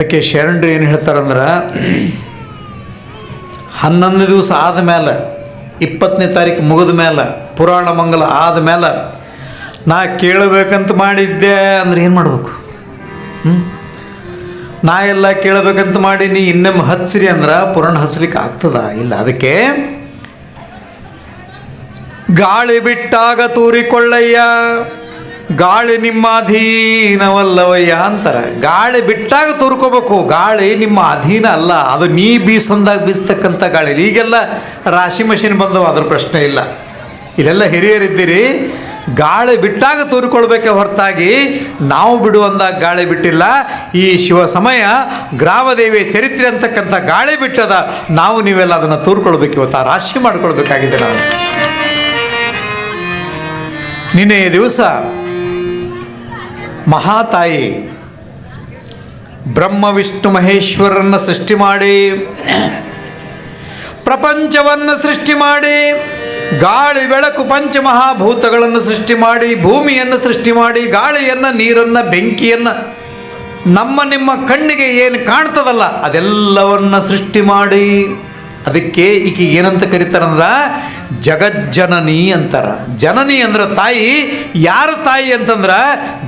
ಅದಕ್ಕೆ ಶರಣರು ಏನು ಹೇಳ್ತಾರಂದ್ರೆ, ಹನ್ನೊಂದು ದಿವಸ ಆದಮೇಲೆ ಇಪ್ಪತ್ತನೇ ತಾರೀಕು ಮುಗಿದ ಮೇಲೆ ಪುರಾಣ ಮಂಗಲ ಆದಮೇಲೆ ನಾ ಕೇಳಬೇಕಂತ ಮಾಡಿದ್ದೆ ಅಂದ್ರೆ ಏನು ಮಾಡಬೇಕು? ಹ್ಞೂ ನಾ ಎಲ್ಲ ಕೇಳಬೇಕಂತ ಮಾಡಿ ನೀ ಇನ್ನೊಮ್ಮೆ ಹಚ್ಚಿರಿ ಅಂದ್ರೆ ಪುರಾಣ ಹಚ್ಚಲಿಕ್ಕೆ ಆಗ್ತದ? ಇಲ್ಲ, ಅದಕ್ಕೆ ಗಾಳಿ ಬಿಟ್ಟಾಗ ತೂರಿಕೊಳ್ಳಯ್ಯ. ಗಾಳಿ ನಿಮ್ಮ ಅಧೀನವಲ್ಲವಯ್ಯ ಅಂತಾರೆ. ಗಾಳಿ ಬಿಟ್ಟಾಗ ತೋರ್ಕೋಬೇಕು. ಗಾಳಿ ನಿಮ್ಮ ಅಧೀನ ಅಲ್ಲ. ಅದು ನೀ ಬೀಸಂದಾಗ ಬೀಸ್ತಕ್ಕಂಥ ಗಾಳಿ. ಈಗೆಲ್ಲ ರಾಶಿ ಮಷಿನ್ ಬಂದವು, ಅದ್ರ ಪ್ರಶ್ನೆ ಇಲ್ಲ. ಇಲ್ಲೆಲ್ಲ ಹಿರಿಯರಿದ್ದೀರಿ, ಗಾಳಿ ಬಿಟ್ಟಾಗ ತೋರಿಕೊಳ್ಬೇಕೆ ಹೊರತಾಗಿ ನಾವು ಬಿಡುವಂದಾಗ ಗಾಳಿ ಬಿಟ್ಟಿಲ್ಲ. ಈ ಶಿವ ಸಮಯ ಗ್ರಾಮದೇವಿಯ ಚರಿತ್ರೆ ಅಂತಕ್ಕಂಥ ಗಾಳಿ ಬಿಟ್ಟದ ನಾವು ನೀವೆಲ್ಲ ಅದನ್ನು ತೋರ್ಕೊಳ್ಬೇಕು. ಇವತ್ತು ಆ ರಾಶಿ ಮಾಡ್ಕೊಳ್ಬೇಕಾಗಿದೆ ನಾನು. ನಿನ್ನೆಯ ದಿವಸ ಮಹಾತಾಯಿ, ಬ್ರಹ್ಮ, ವಿಷ್ಣು ಮಹೇಶ್ವರನ್ನು ಸೃಷ್ಟಿ ಮಾಡಿ, ಪ್ರಪಂಚವನ್ನು ಸೃಷ್ಟಿ ಮಾಡಿ, ಗಾಳಿ, ಬೆಳಕು, ಪಂಚಮಹಾಭೂತಗಳನ್ನು ಸೃಷ್ಟಿ ಮಾಡಿ, ಭೂಮಿಯನ್ನು ಸೃಷ್ಟಿ ಮಾಡಿ, ಗಾಳಿಯನ್ನು, ನೀರನ್ನು, ಬೆಂಕಿಯನ್ನು, ನಮ್ಮ ನಿಮ್ಮ ಕಣ್ಣಿಗೆ ಏನು ಕಾಣ್ತದಲ್ಲ ಅದೆಲ್ಲವನ್ನು ಸೃಷ್ಟಿ ಮಾಡಿ. ಅದಕ್ಕೆ ಈಕೆ ಏನಂತ ಕರೀತಾರಂದ್ರ, ಜಗಜ್ಜನನಿ ಅಂತಾರ. ಜನನಿ ಅಂದ್ರೆ ತಾಯಿ, ಯಾರ ತಾಯಿ ಅಂತಂದ್ರೆ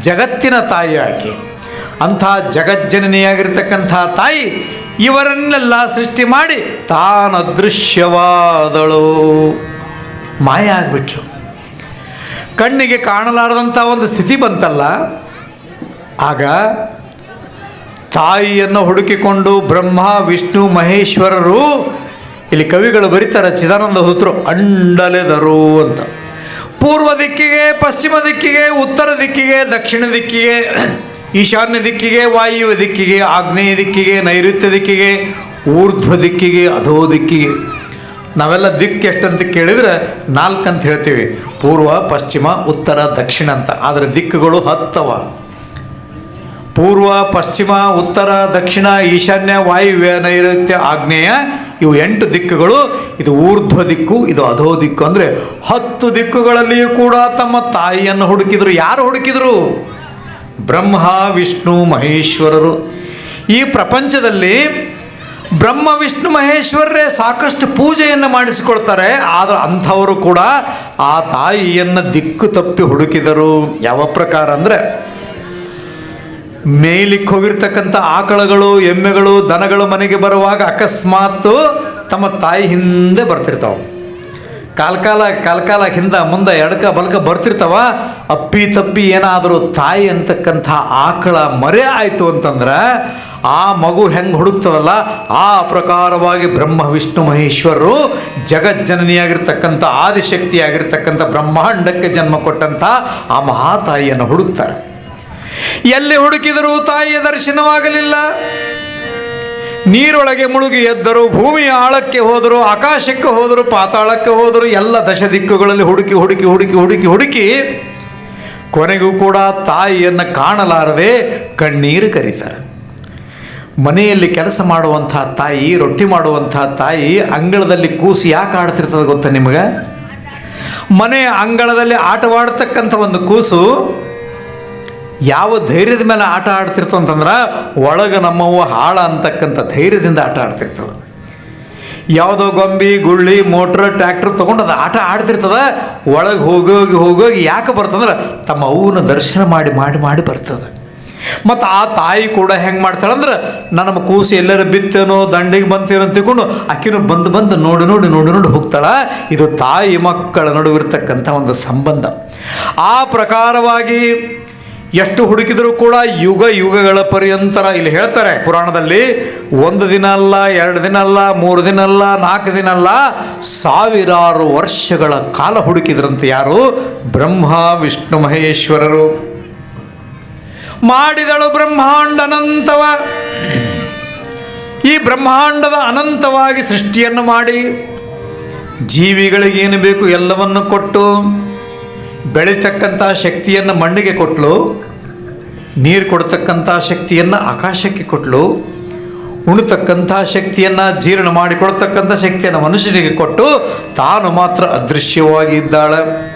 ಜಗತ್ತಿನ ತಾಯಿ ಆಕೆ. ಅಂಥ ಜಗಜ್ಜನನಿಯಾಗಿರ್ತಕ್ಕಂಥ ತಾಯಿ ಇವರನ್ನೆಲ್ಲ ಸೃಷ್ಟಿ ಮಾಡಿ ತಾನು ಅದೃಶ್ಯವಾದಳು ಮಾಯ ಆಗಿಬಿಟ್ರು ಕಣ್ಣಿಗೆ ಕಾಣಲಾರದಂಥ ಒಂದು ಸ್ಥಿತಿ ಬಂತಲ್ಲ, ಆಗ ತಾಯಿಯನ್ನು ಹುಡುಕಿಕೊಂಡು ಬ್ರಹ್ಮ, ವಿಷ್ಣು, ಮಹೇಶ್ವರರು ಇಲ್ಲಿ ಕವಿಗಳು ಬರೀತಾರೆ, ಚಿದಾನಂದ ಹುತರು ಅಂಡಲೆದರು ಅಂತ. ಪೂರ್ವ ದಿಕ್ಕಿಗೆ, ಪಶ್ಚಿಮ ದಿಕ್ಕಿಗೆ, ಉತ್ತರ ದಿಕ್ಕಿಗೆ, ದಕ್ಷಿಣ ದಿಕ್ಕಿಗೆ, ಈಶಾನ್ಯ ದಿಕ್ಕಿಗೆ, ವಾಯುವ್ಯ ದಿಕ್ಕಿಗೆ, ಆಗ್ನೇಯ ದಿಕ್ಕಿಗೆ, ನೈಋತ್ಯ ದಿಕ್ಕಿಗೆ, ಊರ್ಧ್ವ ದಿಕ್ಕಿಗೆ, ಅಧೋ ದಿಕ್ಕಿಗೆ. ನಾವೆಲ್ಲ ದಿಕ್ಕು ಎಷ್ಟಂತ ಕೇಳಿದರೆ ನಾಲ್ಕು ಅಂತ ಹೇಳ್ತೀವಿ. ಪೂರ್ವ, ಪಶ್ಚಿಮ, ಉತ್ತರ, ದಕ್ಷಿಣ ಅಂತ. ಆದರೆ ದಿಕ್ಕುಗಳು ಹತ್ತವ. ಪೂರ್ವ, ಪಶ್ಚಿಮ, ಉತ್ತರ, ದಕ್ಷಿಣ, ಈಶಾನ್ಯ, ವಾಯುವ್ಯ, ನೈಋತ್ಯ ಆಗ್ನೇಯ ಇವು ಎಂಟು ದಿಕ್ಕುಗಳು. ಇದು ಊರ್ಧ್ವ ದಿಕ್ಕು, ಇದು ಅಧೋ ದಿಕ್ಕು ಅಂದರೆ ಹತ್ತು ದಿಕ್ಕುಗಳಲ್ಲಿಯೂ ಕೂಡ ತಮ್ಮ ತಾಯಿಯನ್ನು ಹುಡುಕಿದರು. ಯಾರು ಹುಡುಕಿದರು? ಬ್ರಹ್ಮ, ವಿಷ್ಣು, ಮಹೇಶ್ವರರು. ಈ ಪ್ರಪಂಚದಲ್ಲಿ ಬ್ರಹ್ಮ, ವಿಷ್ಣು, ಮಹೇಶ್ವರರೇ ಸಾಕಷ್ಟು ಪೂಜೆಯನ್ನು ಮಾಡಿಸಿಕೊಳ್ತಾರೆ. ಆದರೆ ಅಂಥವರು ಕೂಡ ಆ ತಾಯಿಯನ್ನು ದಿಕ್ಕು ತಪ್ಪಿ ಹುಡುಕಿದರು. ಯಾವ ಪ್ರಕಾರ ಅಂದರೆ ಮೇಲಿಕ್ಕೆ ಹೋಗಿರ್ತಕ್ಕಂಥ ಆಕಳಗಳು, ಎಮ್ಮೆಗಳು, ದನಗಳು ಮನೆಗೆ ಬರುವಾಗ ಅಕಸ್ಮಾತ್ ತಮ್ಮ ತಾಯಿ ಹಿಂದೆ ಬರ್ತಿರ್ತಾವೆ. ಕಾಲ್ಕಾಲ ಕಾಲ್ಕಾಲ ಹಿಂದೆ ಮುಂದೆ ಎಡಕ ಬಲಕ ಬರ್ತಿರ್ತಾವ. ಅಪ್ಪಿ ತಪ್ಪಿ ಏನಾದರೂ ತಾಯಿ ಅಂತಕ್ಕಂಥ ಆಕಳ ಮರೆ ಆಯಿತು ಅಂತಂದ್ರೆ ಆ ಮಗು ಹೆಂಗೆ ಹುಡುಕ್ತದಲ್ಲ ಆ ಪ್ರಕಾರವಾಗಿ ಬ್ರಹ್ಮ, ವಿಷ್ಣು ಮಹೇಶ್ವರರು ಜಗಜ್ಜನನಿಯಾಗಿರ್ತಕ್ಕಂಥ, ಆದಿಶಕ್ತಿಯಾಗಿರ್ತಕ್ಕಂಥ ಬ್ರಹ್ಮಾಂಡಕ್ಕೆ ಜನ್ಮ ಕೊಟ್ಟಂಥ ಆ ಮಹಾತಾಯಿಯನ್ನು ಹುಡುಕ್ತಾರೆ. ಎಲ್ಲಿ ಹುಡುಕಿದರೂ ತಾಯಿಯ ದರ್ಶನವಾಗಲಿಲ್ಲ. ನೀರೊಳಗೆ ಮುಳುಗಿ ಎದ್ದರು, ಭೂಮಿಯ ಆಳಕ್ಕೆ ಹೋದರು, ಆಕಾಶಕ್ಕೆ ಹೋದರು, ಪಾತಾಳಕ್ಕೆ ಹೋದರು, ಎಲ್ಲ ದಶ ದಿಕ್ಕುಗಳಲ್ಲಿ ಹುಡುಕಿ ಹುಡುಕಿ ಹುಡುಕಿ ಹುಡುಕಿ ಹುಡುಕಿ ಕೊನೆಗೂ ಕೂಡ ತಾಯಿಯನ್ನು ಕಾಣಲಾರದೆ ಕಣ್ಣೀರು ಕರೀತಾರೆ. ಮನೆಯಲ್ಲಿ ಕೆಲಸ ಮಾಡುವಂಥ ತಾಯಿ, ರೊಟ್ಟಿ ಮಾಡುವಂಥ ತಾಯಿ ಅಂಗಳದಲ್ಲಿ ಕೂಸು ಯಾಕೆ ಆಡ್ತಿರ್ತದೆ ಗೊತ್ತಾ ನಿಮಗೆ? ಮನೆಯ ಅಂಗಳದಲ್ಲಿ ಆಟವಾಡ್ತಕ್ಕಂಥ ಒಂದು ಕೂಸು ಯಾವ ಧೈರ್ಯದ ಮೇಲೆ ಆಟ ಆಡ್ತಿರ್ತಂತಂದ್ರೆ ಒಳಗೆ ನಮ್ಮವ್ವ ಹಾಳ ಅಂತಕ್ಕಂಥ ಧೈರ್ಯದಿಂದ ಆಟ ಆಡ್ತಿರ್ತದೆ. ಯಾವುದೋ ಗೊಂಬಿ, ಗುಳ್ಳಿ, ಮೋಟ್ರ್ ಟ್ಯಾಕ್ಟ್ರ್ ತೊಗೊಂಡು ಅದು ಆಟ ಆಡ್ತಿರ್ತದ. ಒಳಗೆ ಹೋಗೋಗಿ ಹೋಗೋಗಿ ಯಾಕೆ ಬರ್ತಂದ್ರೆ ತಮ್ಮ ಅವನ ದರ್ಶನ ಮಾಡಿ ಮಾಡಿ ಮಾಡಿ ಬರ್ತದೆ. ಮತ್ತು ಆ ತಾಯಿ ಕೂಡ ಹೆಂಗೆ ಮಾಡ್ತಾಳಂದ್ರೆ ನನ್ನ ಕೂಸು ಎಲ್ಲರ ಬಿತ್ತೇನೋ, ದಂಡಿಗೆ ಬಂತೇನೋ ಅಂತ ತಿಳ್ಕೊಂಡು ಆಕಿನೂ ಬಂದು ಬಂದು ನೋಡಿ ನೋಡಿ ನೋಡಿ ನೋಡಿ ಹೋಗ್ತಾಳೆ. ಇದು ತಾಯಿ ಮಕ್ಕಳ ನಡುವಿರ್ತಕ್ಕಂಥ ಒಂದು ಸಂಬಂಧ. ಆ ಪ್ರಕಾರವಾಗಿ ಎಷ್ಟು ಹುಡುಕಿದರೂ ಕೂಡ ಯುಗ ಯುಗಗಳ ಪರ್ಯಂತರ ಇಲ್ಲಿ ಹೇಳ್ತಾರೆ. ಪುರಾಣದಲ್ಲಿ ಒಂದು ದಿನ ಅಲ್ಲ, ಎರಡು ದಿನ ಅಲ್ಲ, ಮೂರು ದಿನ ಅಲ್ಲ, ನಾಲ್ಕು ದಿನ ಅಲ್ಲ, ಸಾವಿರಾರು ವರ್ಷಗಳ ಕಾಲ ಹುಡುಕಿದ್ರಂತೆ ಯಾರು? ಬ್ರಹ್ಮ, ವಿಷ್ಣು, ಮಹೇಶ್ವರರು. ಮಾಡಿದಳು ಬ್ರಹ್ಮಾಂಡ ಅನಂತವ. ಈ ಬ್ರಹ್ಮಾಂಡದ ಅನಂತವಾಗಿ ಸೃಷ್ಟಿಯನ್ನು ಮಾಡಿ ಜೀವಿಗಳಿಗೇನು ಬೇಕು ಎಲ್ಲವನ್ನು ಕೊಟ್ಟು ಬೆಳೀತಕ್ಕಂಥ ಶಕ್ತಿಯನ್ನು ಮಣ್ಣಿಗೆ ಕೊಟ್ಟಲು ನೀರು ಕೊಡ್ತಕ್ಕಂಥ ಶಕ್ತಿಯನ್ನು ಆಕಾಶಕ್ಕೆ ಕೊಟ್ಟಲು ಉಣತಕ್ಕಂಥ ಶಕ್ತಿಯನ್ನು, ಜೀರ್ಣ ಮಾಡಿಕೊಡ್ತಕ್ಕಂಥ ಶಕ್ತಿಯನ್ನು ಮನುಷ್ಯನಿಗೆ ಕೊಟ್ಟು ತಾನು ಮಾತ್ರ ಅದೃಶ್ಯವಾಗಿ ಇದ್ದಾಳೆ.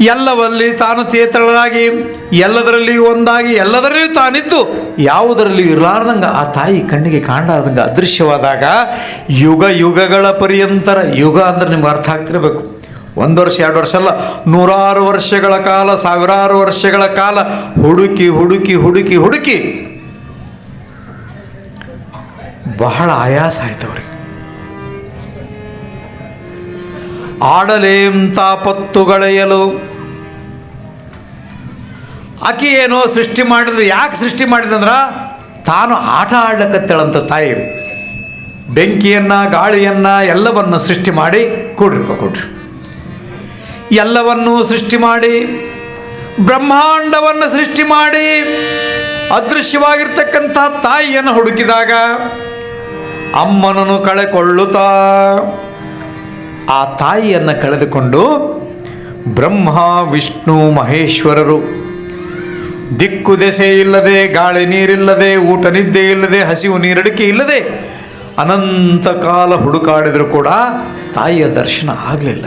ಎಲ್ಲವಲ್ಲಿ ತಾನು ಚೇತಳನಾಗಿ ಎಲ್ಲದರಲ್ಲಿಯೂ ಒಂದಾಗಿ, ಎಲ್ಲದರಲ್ಲಿಯೂ ತಾನಿದ್ದು ಯಾವುದರಲ್ಲಿ ಇರಲಾರ್ದಂಗೆ ಆ ತಾಯಿ ಕಣ್ಣಿಗೆ ಕಾಣಲಾರ್ದಂಗೆ ಅದೃಶ್ಯವಾದಾಗ ಯುಗ ಯುಗಗಳ ಪರ್ಯಂತರ ಯುಗ ಅಂದ್ರೆ ನಿಮ್ಗೆ ಅರ್ಥ ಆಗ್ತಿರಬೇಕು. ಒಂದು ವರ್ಷ, ಎರಡು ವರ್ಷ ಅಲ್ಲ, ನೂರಾರು ವರ್ಷಗಳ ಕಾಲ, ಸಾವಿರಾರು ವರ್ಷಗಳ ಕಾಲ ಹುಡುಕಿ ಹುಡುಕಿ ಹುಡುಕಿ ಹುಡುಕಿ. ಬಹಳ ಆಯಾಸ ಆಯ್ತು ಅವ್ರಿಗೆ. ಆಡಲೇಂ ಪತ್ತುಗಳೆಯಲು ಆಕೆ ಏನೋ ಸೃಷ್ಟಿ ಮಾಡಿದ್ರು ಯಾಕೆ ಸೃಷ್ಟಿ ಮಾಡಿದಂದ್ರ ತಾನು ಆಟ ಆಡ್ಲಕತ್ತೇಳಂತ ತಾಯಿ. ಬೆಂಕಿಯನ್ನ, ಗಾಳಿಯನ್ನ ಎಲ್ಲವನ್ನು ಸೃಷ್ಟಿ ಮಾಡಿ ಕೊಡ್ರಿಪ್ಪ, ಕೊಡ್ರಿ. ಎಲ್ಲವನ್ನೂ ಸೃಷ್ಟಿ ಮಾಡಿ, ಬ್ರಹ್ಮಾಂಡವನ್ನು ಸೃಷ್ಟಿ ಮಾಡಿ ಅದೃಶ್ಯವಾಗಿರ್ತಕ್ಕಂಥ ತಾಯಿಯನ್ನು ಹುಡುಕಿದಾಗ ಅಮ್ಮನನ್ನು ಕಳೆಕೊಳ್ಳುತ್ತಾ, ಆ ತಾಯಿಯನ್ನು ಕಳೆದುಕೊಂಡು ಬ್ರಹ್ಮ, ವಿಷ್ಣು, ಮಹೇಶ್ವರರು, ದಿಕ್ಕು ದೆಸೆ ಇಲ್ಲದೆ, ಗಾಳಿ ನೀರಿಲ್ಲದೆ, ಊಟ ನಿದ್ದೆ ಇಲ್ಲದೆ, ಹಸಿವು ನೀರಡಿಕೆ ಇಲ್ಲದೆ ಅನಂತ ಕಾಲ ಹುಡುಕಾಡಿದರೂ ಕೂಡ ತಾಯಿಯ ದರ್ಶನ ಆಗಲಿಲ್ಲ.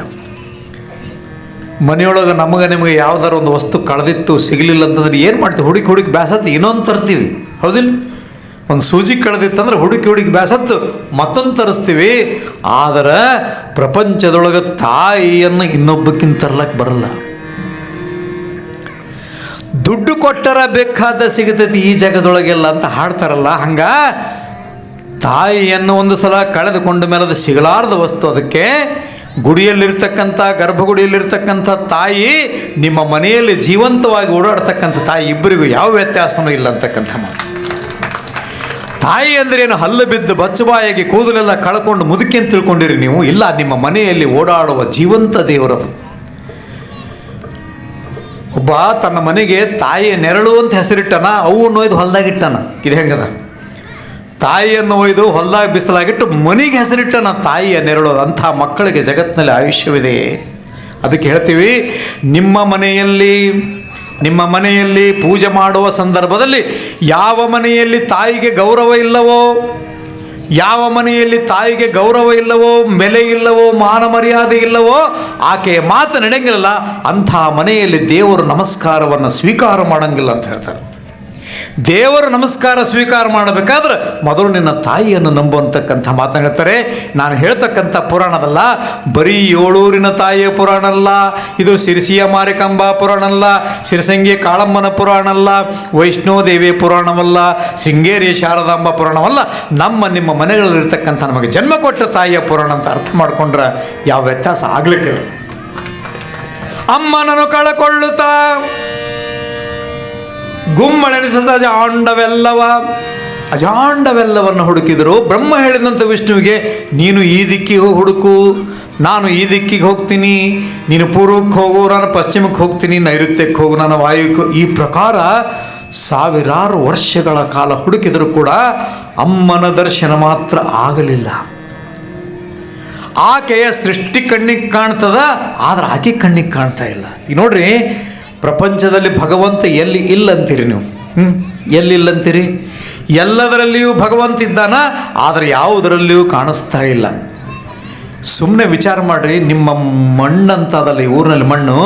ಮನೆಯೊಳಗೆ ನಮಗೆ ನಿಮಗೆ ಯಾವ್ದಾರ ಒಂದು ವಸ್ತು ಕಳೆದಿತ್ತು, ಸಿಗಲಿಲ್ಲ ಅಂತಂದ್ರೆ ಏನು ಮಾಡ್ತೀವಿ? ಹುಡುಕಿ ಹುಡುಕಿ ಬ್ಯಾಸತ್ತು, ಇನ್ನೊಂದು ತರ್ತೀವಿ. ಹೌದಿಲ್ಲ? ಒಂದು ಸೂಜಿ ಕಳೆದಿತ್ತಂದ್ರೆ ಹುಡುಕಿ ಹುಡುಕಿ ಬ್ಯಾಸತ್ತು, ಮತ್ತೊಂದು ತರಿಸ್ತೀವಿ. ಆದರೆ ಪ್ರಪಂಚದೊಳಗೆ ತಾಯಿಯನ್ನು ಇನ್ನೊಬ್ಬಕ್ಕಿಂತ ತರ್ಲಕ್ಕೆ ಬರಲ್ಲ. ದುಡ್ಡು ಕೊಟ್ಟರ ಬೇಕಾದ ಸಿಗತೈತಿ ಈ ಜಾಗದೊಳಗೆಲ್ಲ ಅಂತ ಹಾಡ್ತಾರಲ್ಲ, ಹಂಗ? ತಾಯಿಯನ್ನು ಒಂದು ಸಲ ಕಳೆದುಕೊಂಡ ಮೇಲೆ ಅದು ಸಿಗಲಾರದ ವಸ್ತು ಅದಕ್ಕೆ. ಗುಡಿಯಲ್ಲಿರ್ತಕ್ಕಂಥ, ಗರ್ಭಗುಡಿಯಲ್ಲಿರ್ತಕ್ಕಂಥ ತಾಯಿ ನಿಮ್ಮ ಮನೆಯಲ್ಲಿ ಜೀವಂತವಾಗಿ ಓಡಾಡ್ತಕ್ಕಂಥ ತಾಯಿ ಇಬ್ಬರಿಗೂ ಯಾವ ವ್ಯತ್ಯಾಸವೂ ಇಲ್ಲ ಅಂತಕ್ಕಂಥ ಮಾತು. ತಾಯಿ ಅಂದ್ರೇನು ಹಲ್ಲು ಬಿದ್ದು ಬಚ್ಚಬಾಯಾಗಿ ಕೂದಲೆಲ್ಲ ಕಳ್ಕೊಂಡು ಮುದುಕಿ ತಿಳ್ಕೊಂಡಿರಿ ನೀವು. ಇಲ್ಲ, ನಿಮ್ಮ ಮನೆಯಲ್ಲಿ ಓಡಾಡುವ ಜೀವಂತ ದೇವರದು. ಒಬ್ಬ ತನ್ನ ಮನೆಗೆ ತಾಯಿಯ ನೆರಳು ಅಂತ ಹೆಸರಿಟ್ಟನ, ಅವು ನೋಯ್ದು ಹೊಲ್ದಾಗಿಟ್ಟನ ಇದು ಹೆಂಗದ? ತಾಯಿಯನ್ನು ಒಯ್ದು ಹೊಲ್ದಾಗ ಬಿಸಿಲಾಗಿಟ್ಟು ಮನೆಗೆ ಹೆಸರಿಟ್ಟ ನಾ ತಾಯಿಯ ನೆರಳು ಅಂಥ ಮಕ್ಕಳಿಗೆ ಜಗತ್ತಿನಲ್ಲಿ ಆಯುಷ್ಯವಿದೆ. ಅದಕ್ಕೆ ಹೇಳ್ತೀವಿ, ನಿಮ್ಮ ಮನೆಯಲ್ಲಿ ನಿಮ್ಮ ಮನೆಯಲ್ಲಿ ಪೂಜೆ ಮಾಡುವ ಸಂದರ್ಭದಲ್ಲಿ ಯಾವ ಮನೆಯಲ್ಲಿ ತಾಯಿಗೆ ಗೌರವ ಇಲ್ಲವೋ, ಯಾವ ಮನೆಯಲ್ಲಿ ತಾಯಿಗೆ ಗೌರವ ಇಲ್ಲವೋ, ಮೆಲೆ ಇಲ್ಲವೋ, ಮಾನ ಮರ್ಯಾದೆ ಇಲ್ಲವೋ, ಆಕೆಯ ಮಾತು ನಡೆಯಂಗಿಲ್ಲ ಅಂಥ ಮನೆಯಲ್ಲಿ ದೇವರು ನಮಸ್ಕಾರವನ್ನು ಸ್ವೀಕಾರ ಮಾಡಂಗಿಲ್ಲ ಅಂತ ಹೇಳ್ತಾರೆ. ದೇವರು ನಮಸ್ಕಾರ ಸ್ವೀಕಾರ ಮಾಡಬೇಕಾದ್ರೆ ಮೊದಲು ನಿನ್ನ ತಾಯಿಯನ್ನು ನಂಬುವಂತಕ್ಕಂಥ ಮಾತನ್ನು ಹೇಳ್ತಾರೆ. ನಾನು ಹೇಳ್ತಕ್ಕಂಥ ಪುರಾಣದಲ್ಲ ಬರೀ ಏಳೂರಿನ ತಾಯಿಯ ಪುರಾಣ ಅಲ್ಲ. ಇದು ಸಿರಿಸಿಯ ಮಾರಿಕಂಬ ಪುರಾಣ ಅಲ್ಲ. ಸಿರಿಸಂಗಿ ಕಾಳಮ್ಮನ ಪುರಾಣ ಅಲ್ಲ. ವೈಷ್ಣೋದೇವಿ ಪುರಾಣವಲ್ಲ. ಶೃಂಗೇರಿ ಶಾರದಾಂಬ ಪುರಾಣವಲ್ಲ. ನಮ್ಮ ನಿಮ್ಮ ಮನೆಗಳಲ್ಲಿರ್ತಕ್ಕಂಥ ನಮಗೆ ಜನ್ಮ ಕೊಟ್ಟ ತಾಯಿಯ ಪುರಾಣ ಅಂತ ಅರ್ಥ ಮಾಡಿಕೊಂಡ್ರೆ ಯಾವ ವ್ಯತ್ಯಾಸ ಆಗ್ಲಿಕ್ಕಿಲ್ಲ. ಅಮ್ಮನನ್ನು ಕಳಕೊಳ್ಳುತ್ತಾ ಗುಮ್ಮಳೆನಿಸದ ಅಜಾಂಡವೆಲ್ಲವ ಅಜಾಂಡವೆಲ್ಲವನ್ನು ಹುಡುಕಿದರು ಬ್ರಹ್ಮ ಹೇಳಿದಂಥ ವಿಷ್ಣುವಿಗೆ, ನೀನು ಈ ದಿಕ್ಕಿಗೆ ಹುಡುಕು, ನಾನು ಈ ದಿಕ್ಕಿಗೆ ಹೋಗ್ತೀನಿ, ನೀನು ಪೂರ್ವಕ್ಕೆ ಹೋಗು, ನಾನು ಪಶ್ಚಿಮಕ್ಕೆ ಹೋಗ್ತೀನಿ, ನೈಋತ್ಯಕ್ಕೆ ಹೋಗು, ನಾನು ವಾಯುಕ್ಕೆ ಈ ಪ್ರಕಾರ ಸಾವಿರಾರು ವರ್ಷಗಳ ಕಾಲ ಹುಡುಕಿದರೂ ಕೂಡ ಅಮ್ಮನ ದರ್ಶನ ಮಾತ್ರ ಆಗಲಿಲ್ಲ. ಆಕೆಯ ಸೃಷ್ಟಿ ಕಣ್ಣಿಗೆ ಕಾಣ್ತದ, ಆದ್ರೆ ಆಕೆ ಕಣ್ಣಿಗೆ ಕಾಣ್ತಾ ಇಲ್ಲ. ಈಗ ನೋಡ್ರಿ ಪ್ರಪಂಚದಲ್ಲಿ ಭಗವಂತ ಎಲ್ಲಿ ಇಲ್ಲಂತೀರಿ ನೀವು? ಹ್ಞೂ ಎಲ್ಲಿ ಇಲ್ಲ ಅಂತೀರಿ ಎಲ್ಲದರಲ್ಲಿಯೂ ಭಗವಂತ ಇದ್ದಾನ? ಆದರೆ ಯಾವುದರಲ್ಲಿಯೂ ಕಾಣಿಸ್ತಾ ಇಲ್ಲ. ಸುಮ್ಮನೆ ವಿಚಾರ ಮಾಡಿರಿ, ನಿಮ್ಮ ಮಣ್ಣಂತದಲ್ಲ ಈ ಊರಿನಲ್ಲಿ ಮಣ್ಣು.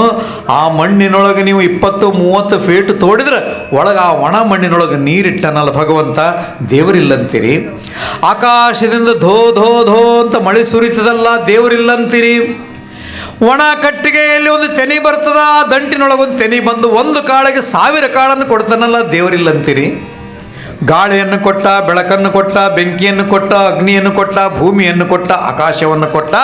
ಆ ಮಣ್ಣಿನೊಳಗೆ ನೀವು ಇಪ್ಪತ್ತು, ಮೂವತ್ತು ಫೀಟ್ ತೋಡಿದ್ರೆ ಒಳಗೆ ಆ ಒಣ ಮಣ್ಣಿನೊಳಗೆ ನೀರಿಟ್ಟನಲ್ಲ ಭಗವಂತ? ದೇವರಿಲ್ಲಂತೀರಿ. ಆಕಾಶದಿಂದ ಧೋ ಧೋ ಧೋ ಅಂತ ಮಳೆ ಸುರಿತದಲ್ಲ, ದೇವರಿಲ್ಲಂತೀರಿ. ಒಣ ಕಟ್ಟಿಗೆಯಲ್ಲಿ ಒಂದು ತೆನಿ ಬರ್ತದ, ಆ ದಂಟಿನೊಳಗೊಂದು ತೆನಿ ಬಂದು ಒಂದು ಕಾಳಿಗೆ ಸಾವಿರ ಕಾಳನ್ನು ಕೊಡ್ತಾನಲ್ಲ ದೇವರಿಲ್ಲಂತೀರಿ? ಗಾಳಿಯನ್ನು ಕೊಟ್ಟ, ಬೆಳಕನ್ನು ಕೊಟ್ಟ, ಬೆಂಕಿಯನ್ನು ಕೊಟ್ಟ, ಅಗ್ನಿಯನ್ನು ಕೊಟ್ಟ, ಭೂಮಿಯನ್ನು ಕೊಟ್ಟ, ಆಕಾಶವನ್ನು ಕೊಟ್ಟ,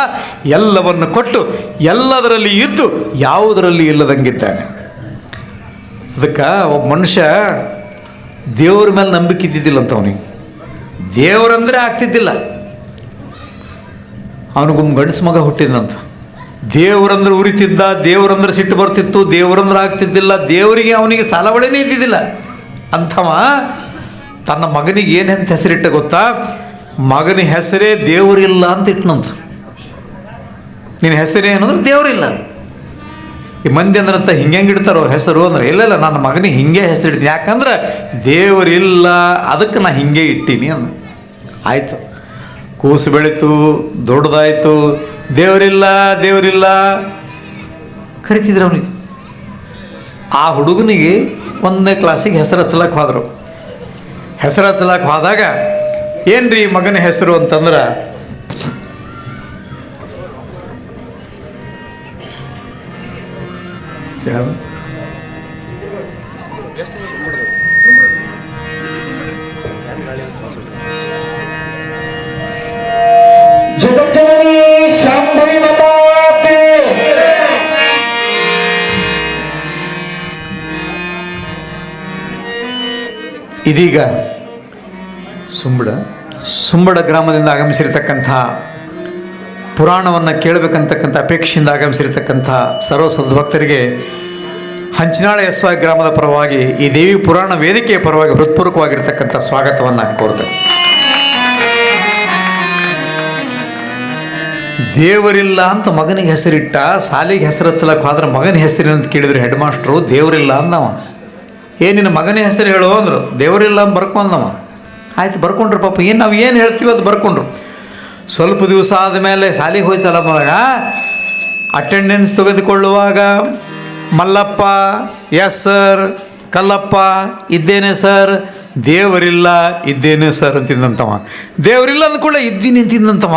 ಎಲ್ಲವನ್ನು ಕೊಟ್ಟು ಎಲ್ಲದರಲ್ಲಿ ಇದ್ದು ಯಾವುದರಲ್ಲಿ ಇಲ್ಲದಂಗಿದ್ದಾನೆ. ಅದಕ್ಕೆ ಒಬ್ಬ ಮನುಷ್ಯ ದೇವ್ರ ಮೇಲೆ ನಂಬಿಕೆ ಇದ್ದಿದ್ದಿಲ್ಲ ಅಂತ ಅವನಿಗೆ. ದೇವರಂದರೆ ಆಗ್ತಿದ್ದಿಲ್ಲ. ಅವನಿಗೊಮ್ಮೆ ಗಂಡಸು ಮಗ ಹುಟ್ಟಿದಂತ ದೇವರಂದ್ರೆ ಉರಿತಿದ್ದ, ದೇವರಂದ್ರೆ ಸಿಟ್ಟು ಬರ್ತಿತ್ತು, ದೇವರಂದ್ರೆ ಆಗ್ತಿದ್ದಿಲ್ಲ, ದೇವರಿಗೆ ಅವನಿಗೆ ಸಾಲವಳೇನೇ ಇದ್ದಿದ್ದಿಲ್ಲ. ಅಂಥವ ತನ್ನ ಮಗನಿಗೆ ಏನಂತ ಹೆಸರಿಟ್ಟ ಗೊತ್ತಾ? ಮಗನ ಹೆಸರೇ ದೇವರಿಲ್ಲ ಅಂತ ಇಟ್ನಂತ ನಿನ್ನ ಹೆಸರೇ ಏನಂದ್ರೆ ದೇವರಿಲ್ಲ. ಈ ಮಂದಿ ಅಂದ್ರೆ ಹಿಂಗೆ ಇಡ್ತಾರೋ ಹೆಸರು ಅಂದ್ರೆ, ಇಲ್ಲ ಇಲ್ಲ, ನನ್ನ ಮಗನಿಗೆ ಹಿಂಗೆ ಹೆಸರಿಡ್ತೀನಿ. ಯಾಕಂದ್ರೆ ದೇವರಿಲ್ಲ, ಅದಕ್ಕೆ ನಾ ಹಿಂಗೆ ಇಟ್ಟೀನಿ ಅಂದ. ಆಯಿತು. ಕೂಸು ಬೆಳೀತು, ದೊಡ್ಡದಾಯಿತು. ದೇವರಿಲ್ಲ ದೇವರಿಲ್ಲ. ಕರಿತಿದ್ರು ಅವನಿಗೆ ಆ ಹುಡುಗನಿಗೆ ಒಂದನೇ ಕ್ಲಾಸಿಗೆ ಹೆಸರು ಹಚ್ಚಲಕ್ಕೆ ಹೋದರು. ಹೆಸರು ಹಚ್ಚಲಕ್ಕೆ ಹೋದಾಗ ಏನು ರೀ ಮಗನ ಹೆಸರು ಅಂತಂದ್ರೆ? ಯಾರು? ಇದೀಗ ಸುಂಬಡ ಸುಂಬಡ ಗ್ರಾಮದಿಂದ ಆಗಮಿಸಿರ್ತಕ್ಕಂಥ, ಪುರಾಣವನ್ನು ಕೇಳಬೇಕಂತಕ್ಕಂಥ, ಅಪೇಕ್ಷೆಯಿಂದ ಆಗಮಿಸಿರತಕ್ಕಂಥ ಸರ್ವ ಸದ್ಭಕ್ತರಿಗೆ ಹಂಚಿನಾಳ ಎಸ್ವಾಯ್ ಗ್ರಾಮದ ಪರವಾಗಿ, ಈ ದೇವಿ ಪುರಾಣ ವೇದಿಕೆಯ ಪರವಾಗಿ ಹೃತ್ಪೂರ್ವಕವಾಗಿರ್ತಕ್ಕಂಥ ಸ್ವಾಗತವನ್ನು ಕೋರ್ತೇನೆ ದೇವರಿಲ್ಲ ಅಂತ ಮಗನಿಗೆ ಹೆಸರಿಟ್ಟ, ಸಾಲಿಗೆ ಹೆಸರು ಹಚ್ಚಲಕ್ಕೆ ಹೋದ್ರೆ ಮಗನ ಹೆಸರಿನಂತ ಕೇಳಿದ್ರು ಹೆಡ್ ಮಾಸ್ಟ್ರು ದೇವರಿಲ್ಲ ಅಂದವ. ಏ, ನಿನ್ನ ಮಗನ ಹೆಸರು ಹೇಳು ಅಂದರು. ದೇವರಿಲ್ಲ ಬರ್ಕೊಂಡವ ಆಯ್ತು, ಬರ್ಕೊಂಡ್ರು ಪಾಪ. ಏನು ನಾವು ಏನು ಹೇಳ್ತೀವಿ ಅದು ಬರ್ಕೊಂಡ್ರು. ಸ್ವಲ್ಪ ದಿವಸ ಆದಮೇಲೆ ಸಾಲಿಗೆ ಹೋಯ್ಸಲ್ಲ ಮಗ. ಅಟೆಂಡೆನ್ಸ್ ತೆಗೆದುಕೊಳ್ಳುವಾಗ ಮಲ್ಲಪ್ಪ, ಎಸ್ ಸರ್, ಕಲ್ಲಪ್ಪ, ಇದ್ದೇನೆ ಸರ್ ದೇವರಿಲ್ಲ, ಇದ್ದೇನೆ ಸರ್ ಅಂತಿದ್ದಂತವ. ದೇವರಿಲ್ಲ ಅಂದ್ಕೊಳ್ಳೆ ಇದ್ದೀನಿ ಅಂತಿದ್ದಂತವ.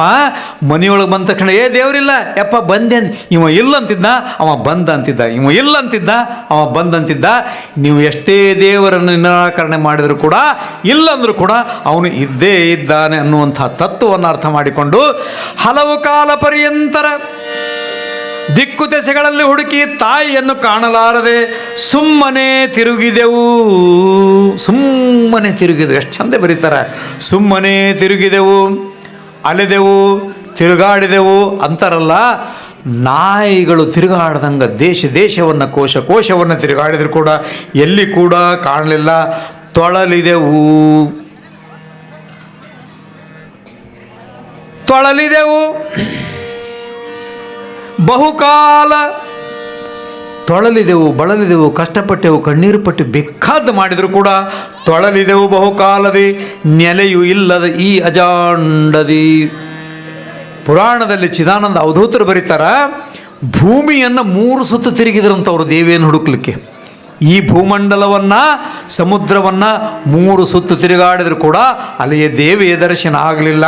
ಮನೆಯೊಳಗೆ ಬಂದ ತಕ್ಷಣ, ಏ, ದೇವರಿಲ್ಲ, ಯಪ್ಪ, ಬಂದೆ ಇವ ಇಲ್ಲ ಅಂತಿದ್ದ ಅವ ಬಂದ ಅಂತಿದ್ದ. ಇವ ಇಲ್ಲ ಅಂತಿದ್ದ ಅವ ಬಂದ ಅಂತಿದ್ದ. ನೀವು ಎಷ್ಟೇ ದೇವರನ್ನು ನಿರಾಕರಣೆ ಮಾಡಿದರೂ ಕೂಡ, ಇಲ್ಲ ಅಂದರೂ ಕೂಡ, ಅವನು ಇದ್ದೇ ಇದ್ದಾನೆ ಅನ್ನುವಂಥ ತತ್ವವನ್ನು ಅರ್ಥ ಮಾಡಿಕೊಂಡು, ಹಲವು ಕಾಲ ಪರ್ಯಂತರ ದಿಕ್ಕು ದೆಸೆಗಳಲ್ಲಿ ಹುಡುಕಿ ತಾಯಿಯನ್ನು ಕಾಣಲಾರದೆ ಸುಮ್ಮನೆ ತಿರುಗಿದೆವು. ಸುಮ್ಮನೆ ತಿರುಗಿದೆವು. ಎಷ್ಟು ಚಂದ ಬರೀತಾರೆ. ಸುಮ್ಮನೆ ತಿರುಗಿದೆವು, ಅಲೆದೆವು, ತಿರುಗಾಡಿದೆವು ಅಂತಾರಲ್ಲ. ನಾಯಿಗಳು ತಿರುಗಾಡ್ದಂಗೆ ದೇಶ, ದೇಶವನ್ನು, ಕೋಶ, ಕೋಶವನ್ನು ತಿರುಗಾಡಿದ್ರು ಕೂಡ ಎಲ್ಲಿ ಕೂಡ ಕಾಣಲಿಲ್ಲ. ತೊಳಲಿದೆವು. ತೊಳಲಿದೆವು. ಬಹುಕಾಲ ತೊಳಲಿದೆವು, ಬಳಲಿದೆವು, ಕಷ್ಟಪಟ್ಟೆವು, ಕಣ್ಣೀರು ಪಟ್ಟು ಬೇಕಾದ್ದು ಮಾಡಿದರೂ ಕೂಡ ತೊಳಲಿದೆವು ಬಹುಕಾಲದಿ, ನೆಲೆಯು ಇಲ್ಲದ ಈ ಅಜಾಂಡದಿ. ಪುರಾಣದಲ್ಲಿ ಚಿದಾನಂದ ಅವಧೂತರು ಬರೀತಾರ, ಭೂಮಿಯನ್ನು ಮೂರು ಸುತ್ತು ತಿರುಗಿದ್ರಂಥವ್ರು ದೇವಿಯನ್ನು ಹುಡುಕ್ಲಿಕ್ಕೆ. ಈ ಭೂಮಂಡಲವನ್ನು, ಸಮುದ್ರವನ್ನು ಮೂರು ಸುತ್ತು ತಿರುಗಾಡಿದ್ರು ಕೂಡ ಅಲ್ಲಿಯ ದೇವಿಯ ದರ್ಶನ ಆಗಲಿಲ್ಲ.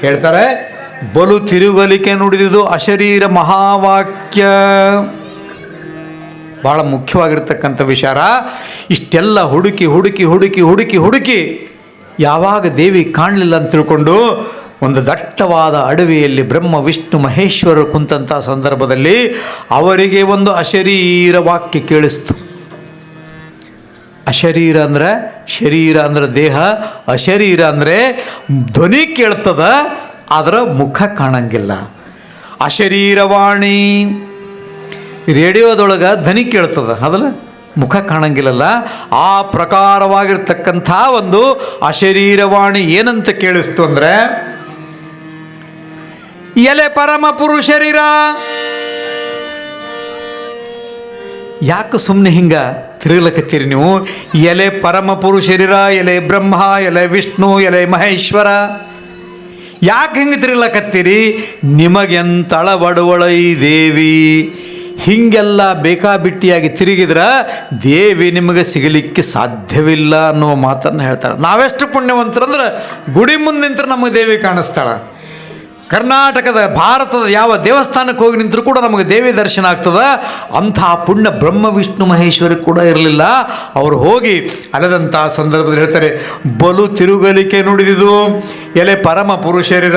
ಹೇಳ್ತಾರೆ ಬಲು ತಿರುಗಲಿಕೆ ನುಡಿದಿದ್ದು ಅಶರೀರ ಮಹಾವಾಕ್ಯ. ಭಾಳ ಮುಖ್ಯವಾಗಿರ್ತಕ್ಕಂಥ ವಿಚಾರ. ಇಷ್ಟೆಲ್ಲ ಹುಡುಕಿ ಹುಡುಕಿ ಹುಡುಕಿ ಹುಡುಕಿ ಹುಡುಕಿ ಯಾವಾಗ ದೇವಿ ಕಾಣಲಿಲ್ಲ ಅಂತ ತಿಳ್ಕೊಂಡು ಒಂದು ದಟ್ಟವಾದ ಅಡವಿಯಲ್ಲಿ ಬ್ರಹ್ಮ, ವಿಷ್ಣು ಮಹೇಶ್ವರರು ಕುಂತಹ ಸಂದರ್ಭದಲ್ಲಿ ಅವರಿಗೆ ಒಂದು ಅಶರೀರ ವಾಕ್ಯ ಕೇಳಿಸ್ತು. ಅಶರೀರ ಅಂದರೆ ಶರೀರ ಅಂದರೆ ದೇಹ, ಅಶರೀರ ಅಂದರೆ ಧ್ವನಿ ಕೇಳ್ತದ ಅದರ ಮುಖ ಕಾಣಂಗಿಲ್ಲ. ಅಶರೀರವಾಣಿ. ರೇಡಿಯೋದೊಳಗೆ ಧನಿ ಕೇಳ್ತದ ಅದಲ್ಲ ಮುಖ ಕಾಣಂಗಿಲ್ಲಲ್ಲ. ಆ ಪ್ರಕಾರವಾಗಿರ್ತಕ್ಕಂಥ ಒಂದು ಅಶರೀರವಾಣಿ ಏನಂತ ಕೇಳಿಸ್ತು ಅಂದರೆ, ಎಲೆ ಪರಮ ಪುರುಷರೀರ ಯಾಕೆ ಸುಮ್ಮನೆ ಹಿಂಗ ತಿರುಗಲಕತ್ತೀರಿ ನೀವು? ಎಲೆ ಪರಮ ಪುರುಷರೀರ ಎಲೆ ಬ್ರಹ್ಮ, ಎಲೆ ವಿಷ್ಣು, ಎಲೆ ಮಹೇಶ್ವರ. ಯಾಕೆ ಹಿಂಗೆ ತಿರ್ಲಕತ್ತೀರಿ? ನಿಮಗೆಂತಳ ಬಡವಳೈ ದೇವಿ. ಹಿಂಗೆಲ್ಲ ಬೇಕಾಬಿಟ್ಟಿಯಾಗಿ ತಿರುಗಿದ್ರೆ ದೇವಿ ನಿಮಗೆ ಸಿಗಲಿಕ್ಕೆ ಸಾಧ್ಯವಿಲ್ಲ ಅನ್ನುವ ಮಾತನ್ನು ಹೇಳ್ತಾರೆ. ನಾವೆಷ್ಟು ಪುಣ್ಯವಂತರಂದ್ರೆ ಗುಡಿ ಮುಂದೆ ನಿಂತರೆ ನಮಗೆ ದೇವಿ ಕಾಣಿಸ್ತಾಳೆ. ಕರ್ನಾಟಕದ ಭಾರತದ ಯಾವ ದೇವಸ್ಥಾನಕ್ಕೆ ಹೋಗಿ ನಿಂತರೂ ಕೂಡ ನಮಗೆ ದೇವಿ ದರ್ಶನ ಆಗ್ತದ. ಅಂಥ ಪುಣ್ಯ ಬ್ರಹ್ಮ, ವಿಷ್ಣು, ಮಹೇಶ್ವರಿ ಕೂಡ ಇರಲಿಲ್ಲ. ಅವರು ಹೋಗಿ ಅಲೆದಂಥ ಸಂದರ್ಭದಲ್ಲಿ ಹೇಳ್ತಾರೆ, ಬಲು ತಿರುಗಲಿಕೆ ನುಡಿದಿದು. ಎಲೆ ಪರಮ ಪುರುಷರಿರ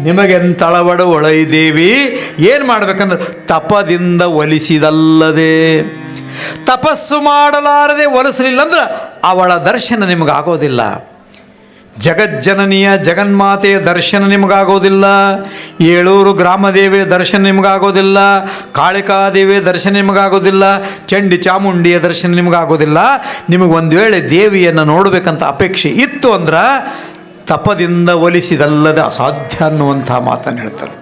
ನಿಮಗೆಂತಳವಡು ಒಳೈ ದೇವಿ ಏನು ಮಾಡಬೇಕಂದ್ರೆ, ತಪದಿಂದ ಒಲಿಸಿದಲ್ಲದೆ. ತಪಸ್ಸು ಮಾಡಲಾರದೆ ಒಲಿಸಲಿಲ್ಲ ಅಂದ್ರೆ ಅವಳ ದರ್ಶನ ನಿಮಗಾಗೋದಿಲ್ಲ. ಜಗಜ್ಜನನಿಯ ಜಗನ್ಮಾತೆಯ ದರ್ಶನ ನಿಮಗಾಗೋದಿಲ್ಲ. ಏಳೂರು ಗ್ರಾಮದೇವಿಯ ದರ್ಶನ ನಿಮಗಾಗೋದಿಲ್ಲ. ಕಾಳಿಕಾದೇವಿಯ ದರ್ಶನ ನಿಮಗಾಗೋದಿಲ್ಲ. ಚಂಡಿ ಚಾಮುಂಡಿಯ ದರ್ಶನ ನಿಮಗಾಗೋದಿಲ್ಲ. ನಿಮಗೆ ಒಂದು ವೇಳೆ ದೇವಿಯನ್ನು ನೋಡಬೇಕಂತ ಅಪೇಕ್ಷೆ ಇತ್ತು ಅಂದ್ರೆ ತಪದಿಂದ ಒಲಿಸಿದಲ್ಲದೆ ಅಸಾಧ್ಯ ಅನ್ನುವಂಥ ಮಾತನ್ನು ಹೇಳ್ತಾರೆ.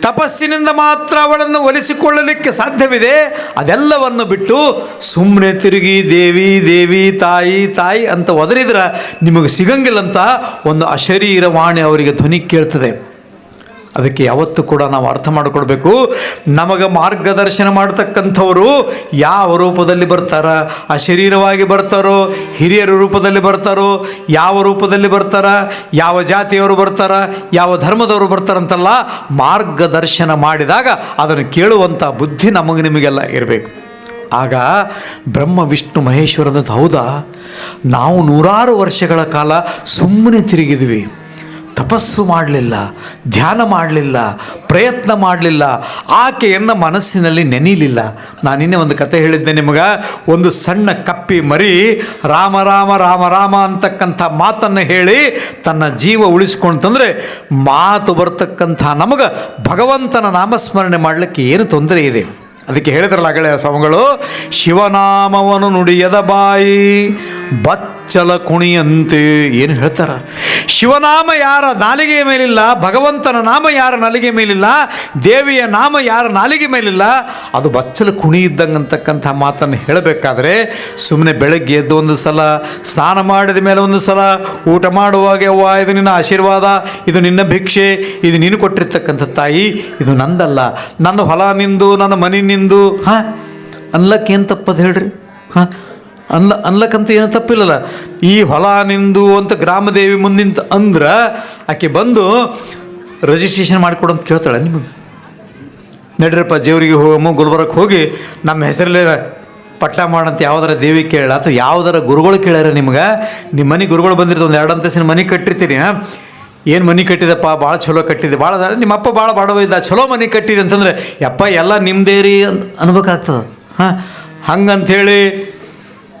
ತಪಸ್ಸಿನಿಂದ ಮಾತ್ರ ಅವಳನ್ನು ಒಲಿಸಿಕೊಳ್ಳಲಿಕ್ಕೆ ಸಾಧ್ಯವಿದೆ. ಅದೆಲ್ಲವನ್ನು ಬಿಟ್ಟು ಸುಮ್ಮನೆ ತಿರುಗಿ, ದೇವಿ ದೇವಿ, ತಾಯಿ ತಾಯಿ ಅಂತ ಒದರಿದ್ರೆ ನಿಮಗೆ ಸಿಗಂಗಿಲ್ಲ ಅಂತ ಒಂದು ಅಶರೀರವಾಣಿ ಅವರಿಗೆ ಧ್ವನಿ ಕೇಳ್ತದೆ. ಅದಕ್ಕೆ ಯಾವತ್ತೂ ಕೂಡ ನಾವು ಅರ್ಥ ಮಾಡಿಕೊಳ್ಬೇಕು. ನಮಗೆ ಮಾರ್ಗದರ್ಶನ ಮಾಡತಕ್ಕಂಥವರು ಯಾವ ರೂಪದಲ್ಲಿ ಬರ್ತಾರ? ಶರೀರವಾಗಿ ಬರ್ತಾರೋ? ಹಿರಿಯರ ರೂಪದಲ್ಲಿ ಬರ್ತಾರೋ? ಯಾವ ರೂಪದಲ್ಲಿ ಬರ್ತಾರ? ಯಾವ ಜಾತಿಯವರು ಬರ್ತಾರ? ಯಾವ ಧರ್ಮದವರು ಬರ್ತಾರಂತಲ್ಲ ಮಾರ್ಗದರ್ಶನ ಮಾಡಿದಾಗ ಅದನ್ನು ಕೇಳುವಂಥ ಬುದ್ಧಿ ನಮಗೆ ನಿಮಗೆಲ್ಲ ಇರಬೇಕು. ಆಗ ಬ್ರಹ್ಮ, ವಿಷ್ಣು ಮಹೇಶ್ವರದಂತ ಹೌದಾ? ನಾವು ನೂರಾರು ವರ್ಷಗಳ ಕಾಲ ಸುಮ್ಮನೆ ತಿರುಗಿದ್ವಿ. ತಪಸ್ಸು ಮಾಡಲಿಲ್ಲ, ಧ್ಯಾನ ಮಾಡಲಿಲ್ಲ, ಪ್ರಯತ್ನ ಮಾಡಲಿಲ್ಲ, ಆಕೆಯನ್ನು ಮನಸ್ಸಿನಲ್ಲಿ ನೆನೀಲಿಲ್ಲ. ನಾನು ಇನ್ನೇ ಒಂದು ಕತೆ ಹೇಳಿದ್ದೆ ನಿಮಗೆ, ಒಂದು ಸಣ್ಣ ಕಪ್ಪಿ ಮರಿ ರಾಮ ರಾಮ ರಾಮ ರಾಮ ಅಂತಕ್ಕಂಥ ಮಾತನ್ನು ಹೇಳಿ ತನ್ನ ಜೀವ ಉಳಿಸ್ಕೊಂತಂದ್ರೆ ಮಾತು ಬರ್ತಕ್ಕಂಥ ನಮಗೆ ಭಗವಂತನ ನಾಮಸ್ಮರಣೆ ಮಾಡಲಿಕ್ಕೆ ಏನು ತೊಂದರೆ ಇದೆ. ಅದಕ್ಕೆ ಹೇಳಿದ್ರಲ್ಲ ಆಗಲೇ ಸ್ವಾಮಿಗಳು, ಶಿವನಾಮವನ್ನು ನುಡಿಯದ ಬಾಯಿ ಬಚ್ಚಲ ಕುಣಿಯಂತೆ ಏನು ಹೇಳ್ತಾರ? ಶಿವನಾಮ ಯಾರ ನಾಲಿಗೆಯ ಮೇಲಿಲ್ಲ, ಭಗವಂತನ ನಾಮ ಯಾರ ನಾಲಿಗೆ ಮೇಲಿಲ್ಲ, ದೇವಿಯ ನಾಮ ಯಾರ ನಾಲಿಗೆ ಮೇಲಿಲ್ಲ, ಅದು ಬಚ್ಚಲ ಕುಣಿ ಇದ್ದಂಗೆ ಅಂತಕ್ಕಂಥ ಮಾತನ್ನು ಹೇಳಬೇಕಾದ್ರೆ ಸುಮ್ಮನೆ ಬೆಳಗ್ಗೆ ಎದ್ದು ಒಂದು ಸಲ, ಸ್ನಾನ ಮಾಡಿದ ಮೇಲೆ ಒಂದು ಸಲ, ಊಟ ಮಾಡುವಾಗ ಅವ್ವ ಇದು ನಿನ್ನ ಆಶೀರ್ವಾದ, ಇದು ನಿನ್ನ ಭಿಕ್ಷೆ, ಇದು ನೀನು ಕೊಟ್ಟಿರ್ತಕ್ಕಂಥ ತಾಯಿ, ಇದು ನಂದಲ್ಲ. ನನ್ನ ಹೊಲ ನಿಂದು, ನನ್ನ ಮನೆ ನಿಂದು, ಹಾಂ? ಅನ್ಲಕ್ಕೆ ಏನು ತಪ್ಪದು ಹೇಳ್ರಿ? ಹಾಂ? ಅನ್ಲ ಅನ್ಲಕ್ಕಂತ ಏನು ತಪ್ಪಿಲ್ಲಲ್ಲ. ಈ ಹೊಲ ನಿಂದು ಅಂತ ಗ್ರಾಮದೇವಿ ಮುಂದಿಂತ ಅಂದ್ರೆ ಆಕೆ ಬಂದು ರಿಜಿಸ್ಟ್ರೇಷನ್ ಮಾಡಿಕೊಡು ಅಂತ ಕೇಳ್ತಾಳೆ ನಿಮಗೆ. ನಡೀರಪ್ಪ, ಜೇವರಿಗೆ ಹೋಗಮ್ಮ, ಗುಲ್ಬರ್ಗಕ್ಕೆ ಹೋಗಿ ನಮ್ಮ ಹೆಸರಲ್ಲೇ ಪಟ್ಟ ಮಾಡಂತ ಯಾವ್ದಾರ ದೇವಿ ಕೇಳ ಅಥವಾ ಯಾವ್ದಾರ ಗುರುಗಳು ಕೇಳ್ಯಾರ ನಿಮ್ಗೆ. ನಿಮ್ಮ ಮನೆ ಗುರುಗಳು ಬಂದಿರ್ತವೆ ಒಂದು ಎರಡು ಅಂತಸ್ತಿನ ಮನೆ ಕಟ್ಟಿರ್ತೀರಿ. ಏನು ಮನೆ ಕಟ್ಟಿದಪ್ಪ, ಭಾಳ ಚಲೋ ಕಟ್ಟಿದೆ. ಭಾಳ ನಿಮ್ಮ ಅಪ್ಪ ಭಾಳ ಬಡವ ಇದ್ದ, ಚಲೋ ಮನೆ ಕಟ್ಟಿದೆ ಅಂತಂದ್ರೆ, ಯಪ್ಪ, ಎಲ್ಲ ನಿಮ್ಮದೇ ರೀ ಅಂತ ಅನ್ಬೇಕಾಗ್ತದೆ. ಹಾಂ ಹಂಗಂಥೇಳಿ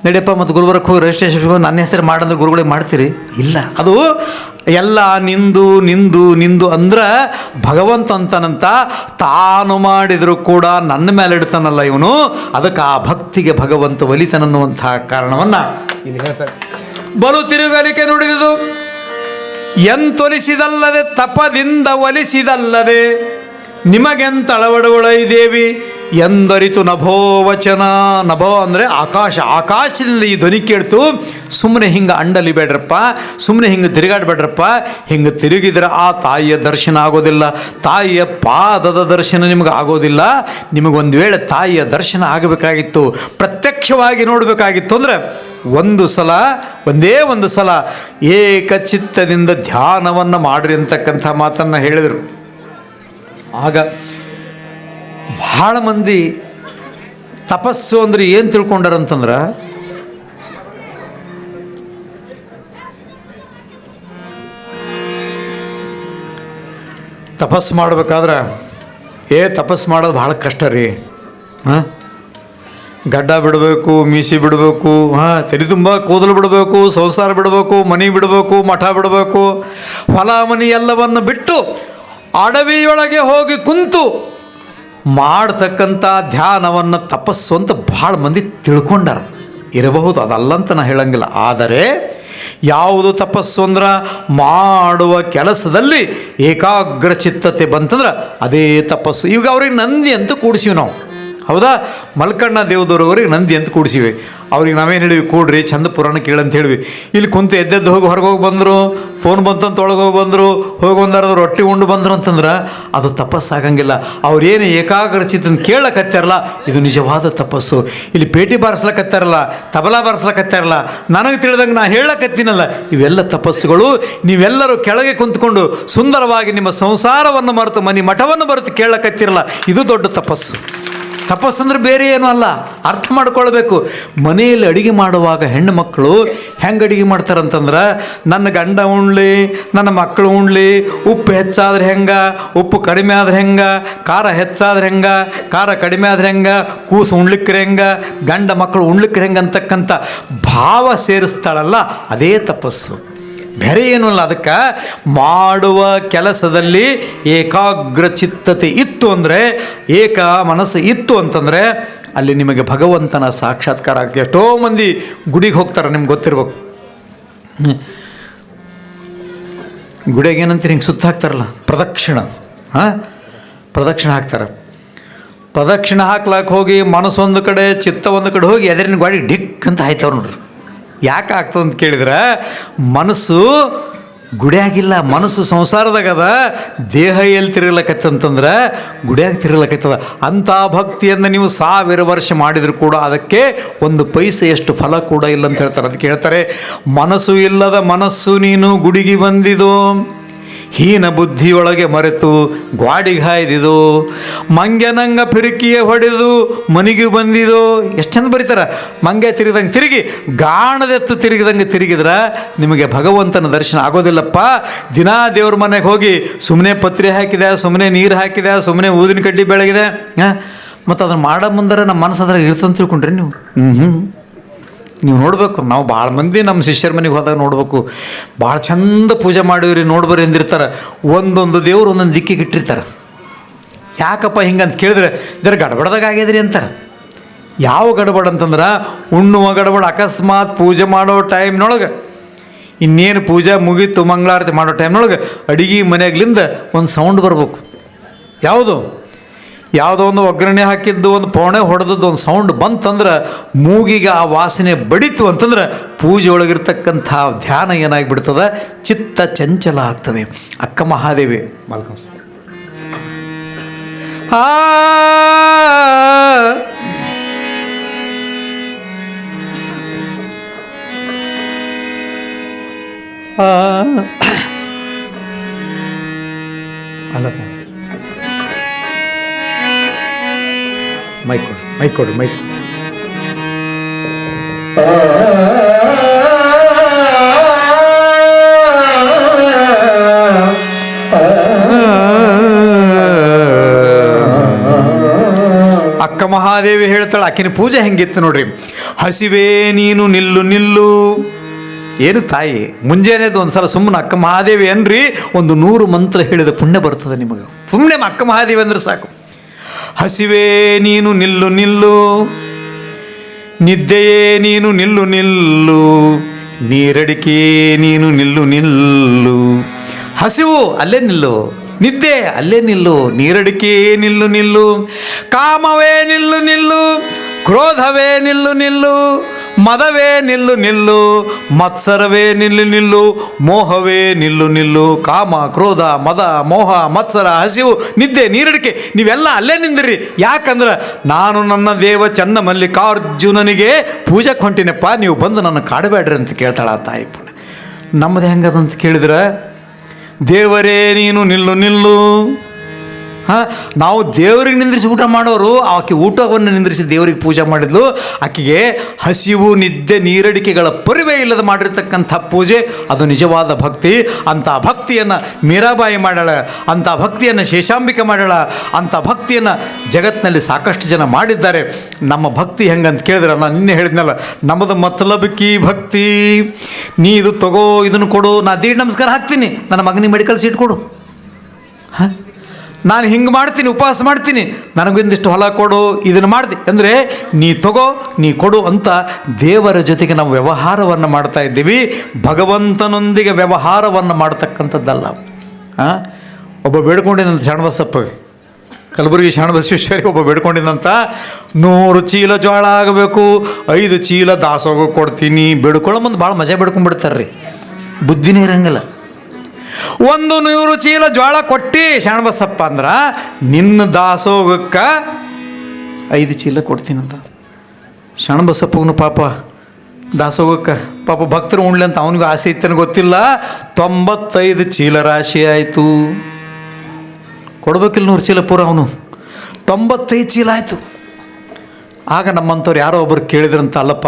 ನಡಿಯಪ್ಪ ಮತ್ತು ಗುರುಬರಕ್ಕೆ ಹೋಗಿ ರಿಜಿಸ್ಟ್ರೇಷನ್ ಹೋಗಿ ನನ್ನ ಹೆಸರು ಮಾಡಂದ್ರೆ ಗುರುಗಳಿಗೆ ಮಾಡ್ತೀರಿ? ಇಲ್ಲ. ಅದು ಎಲ್ಲ ನಿಂದು ನಿಂದು ನಿಂದು ಅಂದ್ರೆ ಭಗವಂತ ಅಂತನಂತ ತಾನು ಮಾಡಿದರೂ ಕೂಡ ನನ್ನ ಮೇಲೆ ಇಡ್ತಾನಲ್ಲ ಇವನು. ಅದಕ್ಕೆ ಆ ಭಕ್ತಿಗೆ ಭಗವಂತ ಒಲಿತನನ್ನುವಂತಹ ಕಾರಣವನ್ನು ಇಲ್ಲಿ ಹೇಳ್ತಾರೆ. ಬಲು ತಿರುಗಲಿಕೆ ನುಡಿದುದು. ಎಂತೊಲಿಸಿದಲ್ಲದೆ ತಪದಿಂದ ಒಲಿಸಿದಲ್ಲದೆ ನಿಮಗೆಂತಳವಡುಗಳೈ ದೇವಿ? ಎಂದರಿತು ನಭೋ ವಚನ. ನಭೋ ಅಂದರೆ ಆಕಾಶ. ಆಕಾಶದಿಂದ ಈ ಧ್ವನಿ ಕೇಳ್ತು ಸುಮ್ಮನೆ ಹಿಂಗೆ ಅಂಡಲಿ ಬೇಡ್ರಪ್ಪ ಸುಮ್ಮನೆ ಹಿಂಗೆ ತಿರುಗಾಡಬೇಡ್ರಪ್ಪ, ಹಿಂಗೆ ತಿರುಗಿದ್ರೆ ಆ ತಾಯಿಯ ದರ್ಶನ ಆಗೋದಿಲ್ಲ. ತಾಯಿಯ ಪಾದದ ದರ್ಶನ ನಿಮಗೆ ಆಗೋದಿಲ್ಲ. ನಿಮಗೊಂದು ವೇಳೆ ತಾಯಿಯ ದರ್ಶನ ಆಗಬೇಕಾಗಿತ್ತು, ಪ್ರತ್ಯಕ್ಷವಾಗಿ ನೋಡಬೇಕಾಗಿತ್ತು ಅಂದರೆ ಒಂದು ಸಲ, ಒಂದೇ ಒಂದು ಸಲ ಏಕಚಿತ್ತದಿಂದ ಧ್ಯಾನವನ್ನು ಮಾಡ್ರಿ ಅಂತಕ್ಕಂಥ ಮಾತನ್ನು ಹೇಳಿದರು. ಆಗ ಭಾಳ ಮಂದಿ ತಪಸ್ಸು ಅಂದರೆ ಏನು ತಿಳ್ಕೊಂಡಾರಂತಂದ್ರೆ, ತಪಸ್ಸು ಮಾಡ್ಬೇಕಾದ್ರೆ, ಏ, ತಪಸ್ಸು ಮಾಡೋದು ಭಾಳ ಕಷ್ಟ ರೀ. ಹಾಂ? ಗಡ್ಡ ಬಿಡಬೇಕು, ಮೀಸಿ ಬಿಡಬೇಕು, ಹಾಂ? ತಲೆ ತುಂಬ ಕೂದಲು ಬಿಡಬೇಕು, ಸಂಸಾರ ಬಿಡಬೇಕು, ಮನೆ ಬಿಡಬೇಕು, ಮಠ ಬಿಡಬೇಕು ಹೊಲ ಮನೆ ಎಲ್ಲವನ್ನು ಬಿಟ್ಟು ಅಡವಿಯೊಳಗೆ ಹೋಗಿ ಕುಂತು ಮಾಡ್ತಕ್ಕಂಥ ಧ್ಯಾನವನ್ನು ತಪಸ್ಸು ಅಂತ ಭಾಳ ಮಂದಿ ತಿಳ್ಕೊಂಡಾರ. ಇರಬಹುದು, ಅದಲ್ಲಂತ ನಾ ಹೇಳಂಗಿಲ್ಲ. ಆದರೆ ಯಾವುದು ತಪಸ್ಸು ಅಂದ್ರೆ ಮಾಡುವ ಕೆಲಸದಲ್ಲಿ ಏಕಾಗ್ರ ಚಿತ್ತತೆ ಬಂತಂದ್ರೆ ಅದೇ ತಪಸ್ಸು. ಈಗ ಅವ್ರಿಗೆ ನಂದಿ ಅಂತ ಕೂಡಿಸಿವಿ ನಾವು. ಹೌದಾ? ಮಲ್ಕಣ್ಣ ದೇವದವ್ರವ್ರಿಗೆ ನಂದಿ ಅಂತ ಕೂಡಿಸಿವಿ. ಅವ್ರಿಗೆ ನಾವೇನು ಹೇಳಿವಿ ಕೂಡ್ರಿ ಚಂದ ಪುರಾಣ ಕೇಳಂತ ಹೇಳಿವಿ ಇಲ್ಲಿ ಕುಂತು ಎದ್ದೆದ್ದು ಹೋಗಿ ಹೊರಗೆ ಹೋಗಿ ಬಂದರು ಫೋನ್ ಬಂತಂತ ಒಳಗೆ ಹೋಗಿ ಬಂದರು, ಹೋಗಿ ಒಂದಾರದ ರೊಟ್ಟಿ ಉಂಡು ಬಂದರು ಅಂತಂದ್ರೆ ಅದು ತಪಸ್ಸಾಗಂಗಿಲ್ಲ. ಅವ್ರೇನು ಏಕಾಗ್ರ ಚಿತ್ತನ ಕೇಳಕತ್ತಾರಲ್ಲ, ಇದು ನಿಜವಾದ ತಪಸ್ಸು. ಇಲ್ಲಿ ಪೇಟಿ ಬಾರಿಸ್ಲಕತ್ತಾರಲ್ಲ, ತಬಲಾ ಬಾರಿಸ್ಲಕತ್ತಾರಲ್ಲ, ನನಗೆ ತಿಳಿದಂಗೆ ನಾ ಹೇಳಕತ್ತೀನಲ್ಲ. ಇವೆಲ್ಲ ತಪಸ್ಸುಗಳು. ನೀವೆಲ್ಲರೂ ಕೆಳಗೆ ಕುಂತ್ಕೊಂಡು ಸುಂದರವಾಗಿ ನಿಮ್ಮ ಸಂಸಾರವನ್ನು ಮರೆತು ಮನೆ ಮಠವನ್ನು ಮರೆತು ಕೇಳಕತ್ತಿರಲ್ಲ, ಇದು ದೊಡ್ಡ ತಪಸ್ಸು. ತಪಸ್ಸಂದ್ರೆ ಬೇರೆ ಏನೂ ಅಲ್ಲ. ಅರ್ಥ ಮಾಡ್ಕೊಳ್ಬೇಕು. ಮನೆಯಲ್ಲಿ ಅಡುಗೆ ಮಾಡುವಾಗ ಹೆಣ್ಣು ಮಕ್ಕಳು ಹೆಂಗೆ ಅಡುಗೆ ಮಾಡ್ತಾರಂತಂದ್ರೆ ನನ್ನ ಗಂಡ ಉಣ್ಲಿ, ನನ್ನ ಮಕ್ಕಳು ಉಣ್ಲಿ, ಉಪ್ಪು ಹೆಚ್ಚಾದ್ರೆ ಹೆಂಗೆ, ಉಪ್ಪು ಕಡಿಮೆ ಆದ್ರೆ ಹೆಂಗೆ, ಖಾರ ಹೆಚ್ಚಾದ್ರೆ ಹೆಂಗೆ, ಖಾರ ಕಡಿಮೆ ಆದ್ರೆ ಹೆಂಗೆ, ಕೂಸು ಉಣ್ಲಿಕ್ಕರೆ ಹೆಂಗೆ, ಗಂಡ ಮಕ್ಕಳು ಉಣ್ಲಿಕ್ಕೆ ಹೆಂಗೆ ಅಂತಕ್ಕಂಥ ಭಾವ ಸೇರಿಸ್ತಾಳಲ್ಲ, ಅದೇ ತಪಸ್ಸು. ಬೇರೆ ಏನೂ ಅಲ್ಲ, ಅದಕ್ಕೆ ಮಾಡುವ ಕೆಲಸದಲ್ಲಿ ಏಕಾಗ್ರ ಚಿತ್ತತೆ ಇತ್ತು ಅಂದರೆ, ಏಕ ಮನಸ್ಸು ಇತ್ತು ಅಂತಂದರೆ, ಅಲ್ಲಿ ನಿಮಗೆ ಭಗವಂತನ ಸಾಕ್ಷಾತ್ಕಾರ ಆಗ್ತದೆ. ಎಷ್ಟೋ ಮಂದಿ ಗುಡಿಗೆ ಹೋಗ್ತಾರೆ, ನಿಮ್ಗೆ ಗೊತ್ತಿರ್ಬೇಕು. ಗುಡಿಯಾಗ ಏನಂತೀರಿ? ಹಿಂಗೆ ಸುತ್ತ ಹಾಕ್ತಾರಲ್ಲ, ಪ್ರದಕ್ಷಿಣ. ಹಾಂ? ಪ್ರದಕ್ಷಿಣ ಹಾಕ್ತಾರೆ. ಪ್ರದಕ್ಷಿಣ ಹಾಕ್ಲಾಕೆ ಹೋಗಿ ಮನಸ್ಸೊಂದು ಕಡೆ ಚಿತ್ತ ಒಂದು ಕಡೆ ಹೋಗಿ ಎದರಿನ ಗಾಡಿ ಡಿಕ್ ಅಂತ ಆಯ್ತವ್ರು ನೋಡ್ರಿ. ಯಾಕೆ ಅಂತ ಕೇಳಿದ್ರೆ, ಮನಸ್ಸು ಗುಡಿಯಾಗಿಲ್ಲ, ಮನಸ್ಸು ಸಂಸಾರದಾಗದ ದೇಹ ಎಲ್ಲಿ ತಿರುಗಲಕ್ಕತ್ತಂತಂದ್ರೆ ಗುಡಿಯಾಗಿ ತಿರುಗಲಕ್ಕತ್ತದ ಅಂಥ ಭಕ್ತಿಯನ್ನು ನೀವು ಸಾವಿರ ವರ್ಷ ಮಾಡಿದರೂ ಕೂಡ ಅದಕ್ಕೆ ಒಂದು ಪೈಸೆಯಷ್ಟು ಫಲ ಕೂಡ ಇಲ್ಲ ಅಂತ ಹೇಳ್ತಾರೆ. ಅದಕ್ಕೆ ಹೇಳ್ತಾರೆ, ಮನಸ್ಸು ಇಲ್ಲದ ಮನಸ್ಸು ನೀನು ಗುಡಿಗೆ ಬಂದಿದು ಹೀನ ಬುದ್ಧಿಯೊಳಗೆ ಮರೆತು ಗ್ವಾಡಿಗೆ ಹಾಯ್ದಿದು, ಮಂಗ್ಯನಂಗ ಪಿರುಕಿಯೇ ಹೊಡೆದು ಮನಿಗೆ ಬಂದಿದು. ಎಷ್ಟು ಚಂದ ಬರೀತಾರ? ಮಂಗೆ ತಿರುಗಿದಂಗೆ ತಿರುಗಿ, ಗಾಣದೆತ್ತು ತಿರುಗಿದಂಗೆ ತಿರುಗಿದ್ರೆ ನಿಮಗೆ ಭಗವಂತನ ದರ್ಶನ ಆಗೋದಿಲ್ಲಪ್ಪ. ದಿನಾ ದೇವ್ರ ಮನೆಗೆ ಹೋಗಿ ಸುಮ್ಮನೆ ಪತ್ರೆ ಹಾಕಿದೆ ಸುಮ್ಮನೆ ನೀರು ಹಾಕಿದೆ ಸುಮ್ಮನೆ ಊದಿನ ಕಡ್ಡಿ ಬೆಳಗಿದೆ. ಮತ್ತು ಅದನ್ನು ಮಾಡೋ ಮುಂದರೆ ನಮ್ಮ ಮನಸ್ಸು ಅದ್ರಾಗ ಇರ್ತಂತ ತಿಳ್ಕೊಂಡ್ರಿ ನೀವು. ಹ್ಞೂ ಹ್ಞೂ ನೀವು ನೋಡಬೇಕು. ನಾವು ಭಾಳ ಮಂದಿ ನಮ್ಮ ಶಿಷ್ಯರ ಮನೆಗೆ ಹೋದಾಗ ನೋಡಬೇಕು. ಭಾಳ ಚಂದ ಪೂಜೆ ಮಾಡಿವ್ರಿ ನೋಡ್ಬರಿ ಅಂದಿರ್ತಾರೆ. ಒಂದೊಂದು ದೇವ್ರು ಒಂದೊಂದು ದಿಕ್ಕಿಗೆ ಇಟ್ಟಿರ್ತಾರೆ. ಯಾಕಪ್ಪ ಹಿಂಗಂತ ಕೇಳಿದ್ರೆ ಜರ ಗಡಬಡ್ದಾಗ ಆಗ್ಯದ್ರಿ ಅಂತಾರೆ. ಯಾವ ಗಡಬಡ ಅಂತಂದ್ರೆ, ಉಣ್ಣುವ ಗಡಬಡ, ಅಕಸ್ಮಾತ್ ಪೂಜೆ ಮಾಡೋ ಟೈಮ್ನೊಳಗೆ, ಇನ್ನೇನು ಪೂಜೆ ಮುಗೀತು ಮಂಗಳಾರತಿ ಮಾಡೋ ಟೈಮ್ನೊಳಗೆ, ಅಡುಗೆ ಮನೆಯಾಗ್ಲಿಂದ ಒಂದು ಸೌಂಡ್ ಬರ್ಬೇಕು. ಯಾವುದು? ಯಾವುದೋ ಒಂದು ಒಗ್ಗರಣೆ ಹಾಕಿದ್ದು ಒಂದು ಪೌಣೆ ಹೊಡೆದದ್ದು ಒಂದು ಸೌಂಡ್ ಬಂತಂದ್ರೆ ಮೂಗಿಗೆ ಆ ವಾಸನೆ ಬಡಿತು ಅಂತಂದ್ರೆ ಪೂಜೆ ಒಳಗಿರ್ತಕ್ಕಂಥ ಧ್ಯಾನ ಏನಾಗಿಬಿಡ್ತದೆ? ಚಿತ್ತ ಚಂಚಲ ಆಗ್ತದೆ. ಅಕ್ಕ ಮಹಾದೇವಿ. ಮಲ್ಕಸ್ ಆ. ಅಲ್ಲ ಮೈಕ್ ಮೈಕ್ ಕೊಡು ಅಕ್ಕ ಮಹಾದೇವಿ ಹೇಳ್ತಾಳೆ, ಆಕಿನ ಪೂಜೆ ಹೆಂಗಿತ್ತು ನೋಡ್ರಿ. ಹಸಿವೆ ನೀನು ನಿಲ್ಲು ನಿಲ್ಲು. ಏನು ತಾಯಿ, ಮುಂಜಾನೆದು ಒಂದ್ಸಲ ಸುಮ್ಮನೆ ಅಕ್ಕ ಮಹಾದೇವಿ ಅನ್ರಿ ಒಂದು ನೂರು ಮಂತ್ರ ಹೇಳಿದ ಪುಣ್ಯ ಬರ್ತದೆ ನಿಮಗೆ. ಸುಮ್ಮನೆ ಅಕ್ಕ ಮಹಾದೇವಿ ಅಂದ್ರೆ ಸಾಕು. ಹಸಿವೇ ನೀನು ನಿಲ್ಲು ನಿಲ್ಲು, ನಿದ್ದೆಯೇ ನೀನು ನಿಲ್ಲು ನಿಲ್ಲು, ನೀರಡಿಕೆ ನೀನು ನಿಲ್ಲು ನಿಲ್ಲು. ಹಸಿವು ಅಲ್ಲೇ ನಿಲ್ಲು, ನಿದ್ದೆ ಅಲ್ಲೇ ನಿಲ್ಲು, ನೀರಡಿಕೆ ನಿಲ್ಲು ನಿಲ್ಲು, ಕಾಮವೇ ನಿಲ್ಲು ನಿಲ್ಲು, ಕ್ರೋಧವೇ ನಿಲ್ಲು ನಿಲ್ಲು. ಮದವೇ ನಿಲ್ಲು ನಿಲ್ಲು, ಮತ್ಸರವೇ ನಿಲ್ಲು ನಿಲ್ಲು, ಮೋಹವೇ ನಿಲ್ಲು ನಿಲ್ಲು, ಕಾಮ, ಕ್ರೋಧ, ಮದ, ಮೋಹ, ಮತ್ಸರ, ಹಸಿವು, ನಿದ್ದೆ, ನೀರಡಿಕೆ, ನೀವೆಲ್ಲ ಅಲ್ಲೇ ನಿಂದಿರಿ. ಯಾಕಂದ್ರೆ ನಾನು ನನ್ನ ದೇವ ಚನ್ನ ಮಲ್ಲಿಕಾರ್ಜುನನಿಗೆ ಪೂಜೆ ಹೊಂಟಿನಪ್ಪ ನೀವು ಬಂದು ನನ್ನ ಕಾಡಬೇಡ್ರಿ ಅಂತ ಕೇಳ್ತಾಳೆ ತಾಯಿ ಪುಣ್ಯ. ನಮ್ಮದು ಹೆಂಗದಂತ ಕೇಳಿದ್ರೆ, ದೇವರೇ ನೀನು ನಿಲ್ಲು ನಿಲ್ಲು ಹಾಂ? ನಾವು ದೇವರಿಗೆ ನಿಂದ್ರಿಸಿ ಊಟ ಮಾಡೋರು, ಆಕೆ ಊಟವನ್ನು ನಿಂದ್ರಿಸಿ ದೇವರಿಗೆ ಪೂಜೆ ಮಾಡಿದ್ಲು. ಆಕೆಗೆ ಹಸಿವು, ನಿದ್ದೆ, ನೀರಡಿಕೆಗಳ ಪರಿವೇ ಇಲ್ಲದ ಮಾಡಿರ್ತಕ್ಕಂಥ ಪೂಜೆ, ಅದು ನಿಜವಾದ ಭಕ್ತಿ. ಅಂಥ ಭಕ್ತಿಯನ್ನು ಮೀರಾಬಾಯಿ ಮಾಡ್ಯಾಳ, ಅಂಥ ಭಕ್ತಿಯನ್ನು ಶೇಷಾಂಬಿಕೆ ಮಾಡ್ಯಾಳ, ಅಂಥ ಭಕ್ತಿಯನ್ನು ಜಗತ್ತಿನಲ್ಲಿ ಸಾಕಷ್ಟು ಜನ ಮಾಡಿದ್ದಾರೆ. ನಮ್ಮ ಭಕ್ತಿ ಹೆಂಗಂತ ಕೇಳಿದ್ರೆ ನಾನು ನಿನ್ನೆ ಹೇಳಿದ್ನಲ್ಲ ನಮ್ಮದು ಮತ್ತಲಬಿಕ್ಕಿ ಭಕ್ತಿ. ನೀ ಇದು ತಗೋ, ಇದನ್ನು ಕೊಡು, ನಾ ದೀಡ್ ನಮಸ್ಕಾರ ಹಾಕ್ತೀನಿ. ನನ್ನ ಮಗನಿಗೆ ಮೆಡಿಕಲ್ ಸೀಟ್ ಕೊಡು. ಹಾಂ? ನಾನು ಹಿಂಗೆ ಮಾಡ್ತೀನಿ, ಉಪವಾಸ ಮಾಡ್ತೀನಿ ನನಗೊಂದಿಷ್ಟು ಹೊಲ ಕೊಡು, ಇದನ್ನು ಮಾಡ್ದೆ. ಅಂದರೆ ನೀ ತಗೋ, ನೀ ಕೊಡು ಅಂತ ದೇವರ ಜೊತೆಗೆ ನಾವು ವ್ಯವಹಾರವನ್ನು ಮಾಡ್ತಾ ಇದ್ದೀವಿ. ಭಗವಂತನೊಂದಿಗೆ ವ್ಯವಹಾರವನ್ನು ಮಾಡ್ತಕ್ಕಂಥದ್ದಲ್ಲ ಒಬ್ಬ ಬೇಡ್ಕೊಂಡಿದ್ದಂಥ ಶರಣಬಸಪ್ಪ ಕಲಬುರಗಿ ಶಾಣಬಸವೇಶ್ವರಿ ಒಬ್ಬ ಬೇಡ್ಕೊಂಡಿದ್ದಂಥ ನೂರು ಚೀಲ ಜೋಳ ಆಗಬೇಕು, ಐದು ಚೀಲ ದಾಸೋಗ ಕೊಡ್ತೀನಿ, ಬೇಡ್ಕೊಳ್ಳೋ ಮುಂದೆ ಭಾಳ ಮಜಾ ಬೇಡ್ಕೊಂಡ್ಬಿಡ್ತಾರೆ ರೀ ಬುದ್ಧಿನೇ ಇರಂಗಿಲ್ಲ. ಒಂದು ನೂರು ಚೀಲ ಜೋಳ ಕೊಟ್ಟಿ ಶಾಣಬಸಪ್ಪ ಅಂದ್ರ, ನಿನ್ನ ದಾಸೋಗಕ್ಕೆ ಐದು ಚೀಲ ಕೊಡ್ತೀನಂತ ಶರಣಬಸಪ್ಪಗೂ ಪಾಪ ದಾಸೋಗಕ್ಕೆ ಪಾಪ ಭಕ್ತರು ಉಣ್ಲಿ ಅಂತ ಅವನಿಗೂ ಆಸೆ ಇತ್ತೇನು ಗೊತ್ತಿಲ್ಲ. ತೊಂಬತ್ತೈದು ಚೀಲ ರಾಶಿ ಆಯಿತು. ಕೊಡ್ಬೇಕಿಲ್ಲ ನೂರು ಚೀಲ ಪೂರ ಅವನು. ತೊಂಬತ್ತೈದು ಚೀಲ ಆಯಿತು. ಆಗ ನಮ್ಮಂಥವ್ರು ಯಾರೋ ಒಬ್ಬರು ಕೇಳಿದ್ರಂತ ಅಲ್ಲಪ್ಪ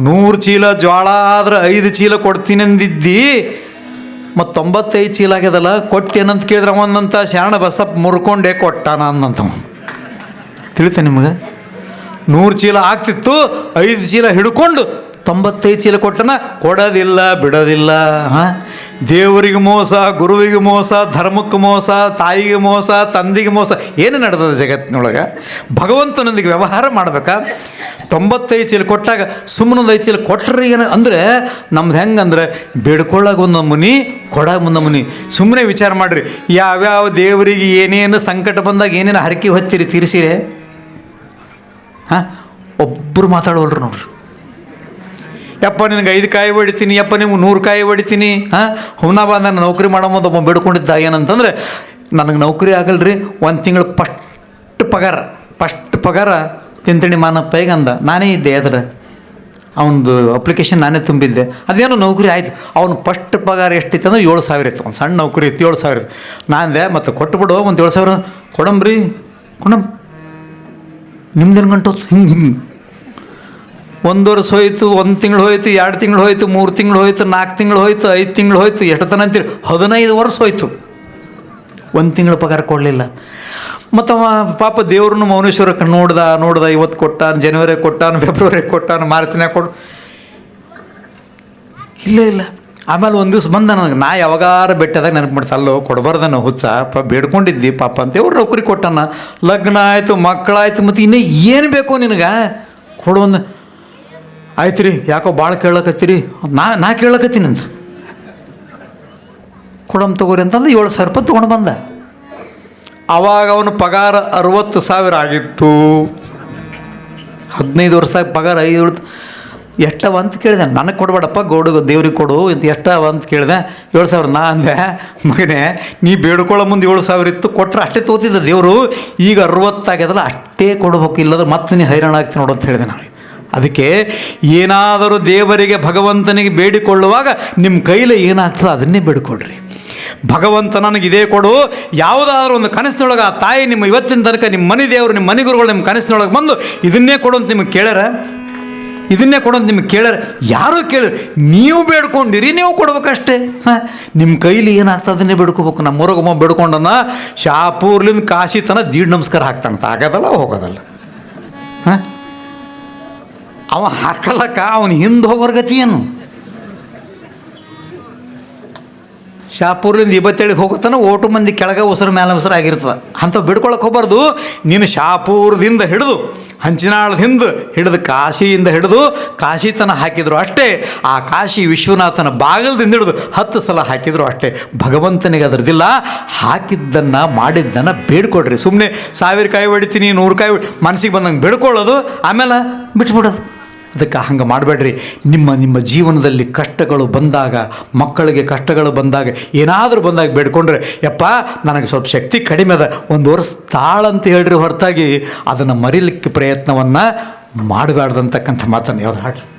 ನೂರು ಚೀಲ ಜೋಳ ಆದ್ರೆ ಐದು ಚೀಲ ಕೊಡ್ತೀನಿ ಅಂದಿದ್ದಿ ಮತ್ತು ತೊಂಬತ್ತೈದು ಚೀಲ ಆಗ್ಯದಲ್ಲ ಕೊಟ್ಟೇನಂತ ಕೇಳಿದ್ರೆ ಅವನಂತ ಶರಣ ಬಸಪ್ಪ ಮುರ್ಕೊಂಡೇ ಕೊಟ್ಟಾನ ಅಂದಂತ ತಿಳಿತ ನಿಮಗೆ? ನೂರು ಚೀಲ ಆಗ್ತಿತ್ತು, ಐದು ಚೀಲ ಹಿಡ್ಕೊಂಡು ತೊಂಬತ್ತೈದು ಚೀಲ ಕೊಟ್ಟನ, ಕೊಡೋದಿಲ್ಲ, ಬಿಡೋದಿಲ್ಲ, ಹಾಂ? ದೇವರಿಗೆ ಮೋಸ, ಗುರುವಿಗೆ ಮೋಸ, ಧರ್ಮಕ್ಕೆ ಮೋಸ, ತಾಯಿಗೆ ಮೋಸ, ತಂದೆಗೆ ಮೋಸ, ಏನು ನಡೆದದ ಜಗತ್ತಿನೊಳಗೆ ಭಗವಂತನೊಂದಿಗೆ ವ್ಯವಹಾರ ಮಾಡ್ಬೇಕಾ? ತೊಂಬತ್ತೈದು ಚೀಲ ಕೊಟ್ಟಾಗ ಸುಮ್ಮನೊಂದು ಐದು ಚೀಲ ಕೊಟ್ಟರೆ ಏನು ಅಂದರೆ ನಮ್ದು ಹೆಂಗಂದ್ರೆ ಬೇಡ್ಕೊಳ್ಳಾಗ ಒಂದು ಮುನಿ, ಕೊಡಾಗ ಒಂದು ಮುನಿ. ಸುಮ್ಮನೆ ವಿಚಾರ ಮಾಡಿರಿ, ಯಾವ್ಯಾವ ದೇವರಿಗೆ ಏನೇನು ಸಂಕಟ ಬಂದಾಗ ಏನೇನು ಹರಕೆ ಹೊತ್ತಿರಿ ತೀರಿಸಿರಿ? ಹಾಂ? ಒಬ್ಬರು ಮಾತಾಡೋಲ್ರಿ ನೋಡ್ರಿ. ಯಪ್ಪ, ನಿನಗೆ ಐದು ಕಾಯಿ ಹೊಡಿತೀನಿ, ಯಪ್ಪ, ನಿಮ್ಗೆ ನೂರು ಕಾಯಿ ಹೊಡಿತೀನಿ, ಹಾಂ? ಹುಮ್ನಾಬಾದ್ ನಾನು ನೌಕರಿ ಮಾಡೋ ಮುಂದೆ ಒಬ್ಬ ಬೇಡ್ಕೊಂಡಿದ್ದ ಏನಂತಂದ್ರೆ, ನನಗೆ ನೌಕರಿ ಆಗಲ್ರಿ, ಒಂದು ತಿಂಗಳು ಫಸ್ಟ್ ಪಗಾರ ಫಸ್ಟ್ ಪಗಾರ ತಿಂತಣಿ ಮಾನಪ್ಪ ಈಗ ಅಂದ. ನಾನೇ ಇದ್ದೆ ಅದರ. ಅವನದು ಅಪ್ಲಿಕೇಶನ್ ನಾನೇ ತುಂಬಿದ್ದೆ. ಅದೇನೋ ನೌಕರಿ ಆಯ್ತು. ಅವ್ನು ಫಸ್ಟ್ ಪಗಾರ ಎಷ್ಟಿತ್ತು ಅಂದ್ರೆ ಏಳು ಸಾವಿರ ಇತ್ತು. ಒಂದು ಸಣ್ಣ ನೌಕರಿ ಇತ್ತು, ಏಳು ಸಾವಿರ ಇತ್ತು. ನಾನಂದೆ ಮತ್ತು ಕೊಟ್ಬಿಡು, ಒಂದು ಏಳು ಸಾವಿರ ಕೊಡಂಬ್ರಿ. ಕೊಡಮ್ ನಿಮ್ದೇನು ಗಂಟು ಹಿಂಗೆ ಹಿಂಗೆ. ಒಂದು ವರ್ಷ ಹೋಯ್ತು, ಒಂದು ತಿಂಗಳು ಹೋಯ್ತು, ಎರಡು ತಿಂಗಳು ಹೋಯ್ತು, ಮೂರು ತಿಂಗಳು ಹೋಯ್ತು ನಾಲ್ಕು ತಿಂಗಳು ಹೋಯ್ತು, ಐದು ತಿಂಗಳು ಹೋಯ್ತು, ಎಷ್ಟು ತನ ಅಂತೀರಿ? ಹದಿನೈದು ವರ್ಷ ಹೋಯ್ತು. ಒಂದು ತಿಂಗಳು ಪಗಾರ ಕೊಡಲಿಲ್ಲ. ಮತ್ತು ಅವ ಪಾಪ ದೇವ್ರನ್ನು ಮೌನೇಶ್ವರ ನೋಡ್ದ ನೋಡ್ದ, ಇವತ್ತು ಕೊಟ್ಟಾನ ಜನವರಿ ಕೊಟ್ಟಾನ ಫೆಬ್ರವರಿ ಕೊಟ್ಟಾನ ಮಾರ್ಚ್ನಾಗ ಕೊಡು ಇಲ್ಲ ಇಲ್ಲ. ಆಮೇಲೆ ಒಂದು ದಿವ್ಸ ಬಂದ ನನಗೆ, ನಾ ಯಾವಾಗಾರ ಬೆಟ್ಟದಾಗ ನೆನಪು ಮಾಡ್ತಾ ಅಲ್ಲೋ ಕೊಡಬಾರ್ದ ನಾವು ಹುಚ್ಚ ಪ ಬೇಡ್ಕೊಂಡಿದ್ದಿ, ಪಾಪ ಅಂತ ಅವ್ರು ನೌಕರಿ ಕೊಟ್ಟಾನ. ಲಗ್ನ ಆಯಿತು ಮಕ್ಕಳಾಯ್ತು ಮತ್ತು ಇನ್ನೂ ಏನು ಬೇಕು ನಿನಗೆ? ಕೊಡು ಒಂದು ಆಯ್ತು ರೀ ಯಾಕೋ ಭಾಳ ಕೇಳಕತ್ತೀರಿ? ನಾ ನಾ ಕೇಳಕತ್ತೀನಿ ಅಂತ. ಕೊಡಮ್ ತಗೋರಿ ಅಂತಂದು ಏಳು ಸಾವಿರ ರೂಪಾಯಿ ತೊಗೊಂಡು ಬಂದ. ಅವಾಗ ಅವನ ಪಗಾರ ಅರವತ್ತು ಸಾವಿರ ಆಗಿತ್ತು. ಹದಿನೈದು ವರ್ಷದಾಗ ಪಗಾರ ಐದು ಎಷ್ಟವ ಅಂತ ಕೇಳಿದೆ. ನನಗೆ ಕೊಡಬೇಡಪ್ಪ, ಗೌಡಗ ದೇವ್ರಿಗೆ ಕೊಡು ಅಂತ ಎಷ್ಟವ ಅಂತ ಕೇಳಿದೆ. ಏಳು ಸಾವಿರ ನಾ ಅಂದೆ, ಮಗನೇ, ನೀ ಬೇಡ್ಕೊಳ್ಳೋ ಮುಂದೆ ಏಳು ಸಾವಿರ ಇತ್ತು ಕೊಟ್ಟರೆ ಅಷ್ಟೇ ತೋತಿದ್ದ ದೇವರು. ಈಗ ಅರವತ್ತಾಗ್ಯದಲ್ಲ, ಅಷ್ಟೇ ಕೊಡ್ಬೇಕು, ಇಲ್ಲದ್ರೆ ಮತ್ತೆ ನೀ ಹೈರಾಣ ಆಗ್ತೀನಿ ನೋಡು ಅಂತ ಹೇಳಿದೆ ನಾನು ಅದಕ್ಕೆ ಏನಾದರೂ ದೇವರಿಗೆ ಭಗವಂತನಿಗೆ ಬೇಡಿಕೊಳ್ಳುವಾಗ ನಿಮ್ಮ ಕೈಲಿ ಏನಾಗ್ತದೆ ಅದನ್ನೇ ಬೇಡಿಕೊಳ್ಳ್ರಿ ಭಗವಂತ ನನಗೆ ಇದೇ ಕೊಡು. ಯಾವುದಾದ್ರೂ ಒಂದು ಕನಸಿನೊಳಗೆ ಆ ತಾಯಿ ನಿಮ್ಮ ಇವತ್ತಿನ ತನಕ ನಿಮ್ಮ ಮನೆ ದೇವರು, ನಿಮ್ಮ ಮನೆ ಗುರುಗಳು ನಿಮ್ಮ ಕನಸಿನೊಳಗೆ ಬಂದು ಇದನ್ನೇ ಕೊಡು ಅಂತ ನಿಮಗೆ ಕೇಳ್ಯಾರ? ಇದನ್ನೇ ಕೊಡು ಅಂತ ನಿಮಗೆ ಕೇಳ್ಯಾರ? ಯಾರು ಕೇಳ, ನೀವು ಬೇಡ್ಕೊಂಡಿರಿ, ನೀವು ಕೊಡ್ಬೇಕಷ್ಟೇ. ಹಾಂ? ನಿಮ್ಮ ಕೈಲಿ ಏನಾಗ್ತದೆ ಅದನ್ನೇ ಬೇಡ್ಕೋಬೇಕು. ನಮ್ಮ ಊರಾಗೊಮ್ಮ ಬೇಡ್ಕೊಂಡನ ಶಾಪೂರ್ಲಿಂದ ಕಾಶಿ ತನ ದೀಡ್ ನಮಸ್ಕಾರ ಹಾಕ್ತಾನಂತ. ಆಗೋದಲ್ಲ, ಹೋಗೋದಲ್ಲ. ಹಾಂ? ಅವ ಹಾಕಲಕ್ಕ ಅವನು ಹಿಂದೆ ಹೋಗೋರ್ ಗತಿ ಏನು? ಶಾಪುರ್ಲಿಂದ ಇಬ್ಬತ್ತೇಳಿಗೆ ಹೋಗುತ್ತಾನೆ ಓಟು ಮಂದಿ ಕೆಳಗೆ ಉಸಿರು ಮೇಲೆ ಉಸಿರು ಆಗಿರ್ತದೆ. ಅಂಥ ಬಿಡ್ಕೊಳಕ್ಕೆ ಹೋಗ್ಬಾರ್ದು. ನೀನು ಶಾಪೂರ್ದಿಂದ ಹಿಡಿದು, ಹಂಚಿನಾಳದಿಂದ ಹಿಡಿದು, ಕಾಶಿಯಿಂದ ಹಿಡಿದು, ಕಾಶಿ ತನ ಹಾಕಿದ್ರು ಅಷ್ಟೇ. ಆ ಕಾಶಿ ವಿಶ್ವನಾಥನ ಬಾಗಿಲದಿಂದ ಹಿಡಿದು ಹತ್ತು ಸಲ ಹಾಕಿದ್ರು ಅಷ್ಟೇ. ಭಗವಂತನಿಗೆ ಅದರದಿಲ್ಲ. ಹಾಕಿದ್ದನ್ನು, ಮಾಡಿದ್ದನ್ನು ಬೇಡ್ಕೊಡ್ರಿ. ಸುಮ್ಮನೆ ಸಾವಿರ ಕಾಯಿ ಹೊಡಿತೀನಿ, ನೂರು ಕಾಯಿ ಮನಸ್ಸಿಗೆ ಬಂದಂಗೆ ಬೇಡ್ಕೊಳ್ಳೋದು, ಆಮೇಲೆ ಬಿಟ್ಬಿಡೋದು. ಅದಕ್ಕೆ ಹಂಗೆ ಮಾಡಬೇಡ್ರಿ. ನಿಮ್ಮ ನಿಮ್ಮ ಜೀವನದಲ್ಲಿ ಕಷ್ಟಗಳು ಬಂದಾಗ, ಮಕ್ಕಳಿಗೆ ಕಷ್ಟಗಳು ಬಂದಾಗ, ಏನಾದರೂ ಬಂದಾಗ ಬೇಡ್ಕೊಂಡ್ರೆ, ಯಪ್ಪ, ನನಗೆ ಸ್ವಲ್ಪ ಶಕ್ತಿ ಕಡಿಮೆ ಅದ. ಒಂದು ವರ್ಷ ತಾಳಂತ ಹೇಳ್ರಿ ಹೊರತಾಗಿ, ಅದನ್ನು ಮರಿಲಿಕ್ಕೆ ಪ್ರಯತ್ನವನ್ನು ಮಾಡಬಾರ್ದಂತಕ್ಕಂಥ ಮಾತನ್ನು ಯಾವ್ದು ಹಾಡ್ರಿ?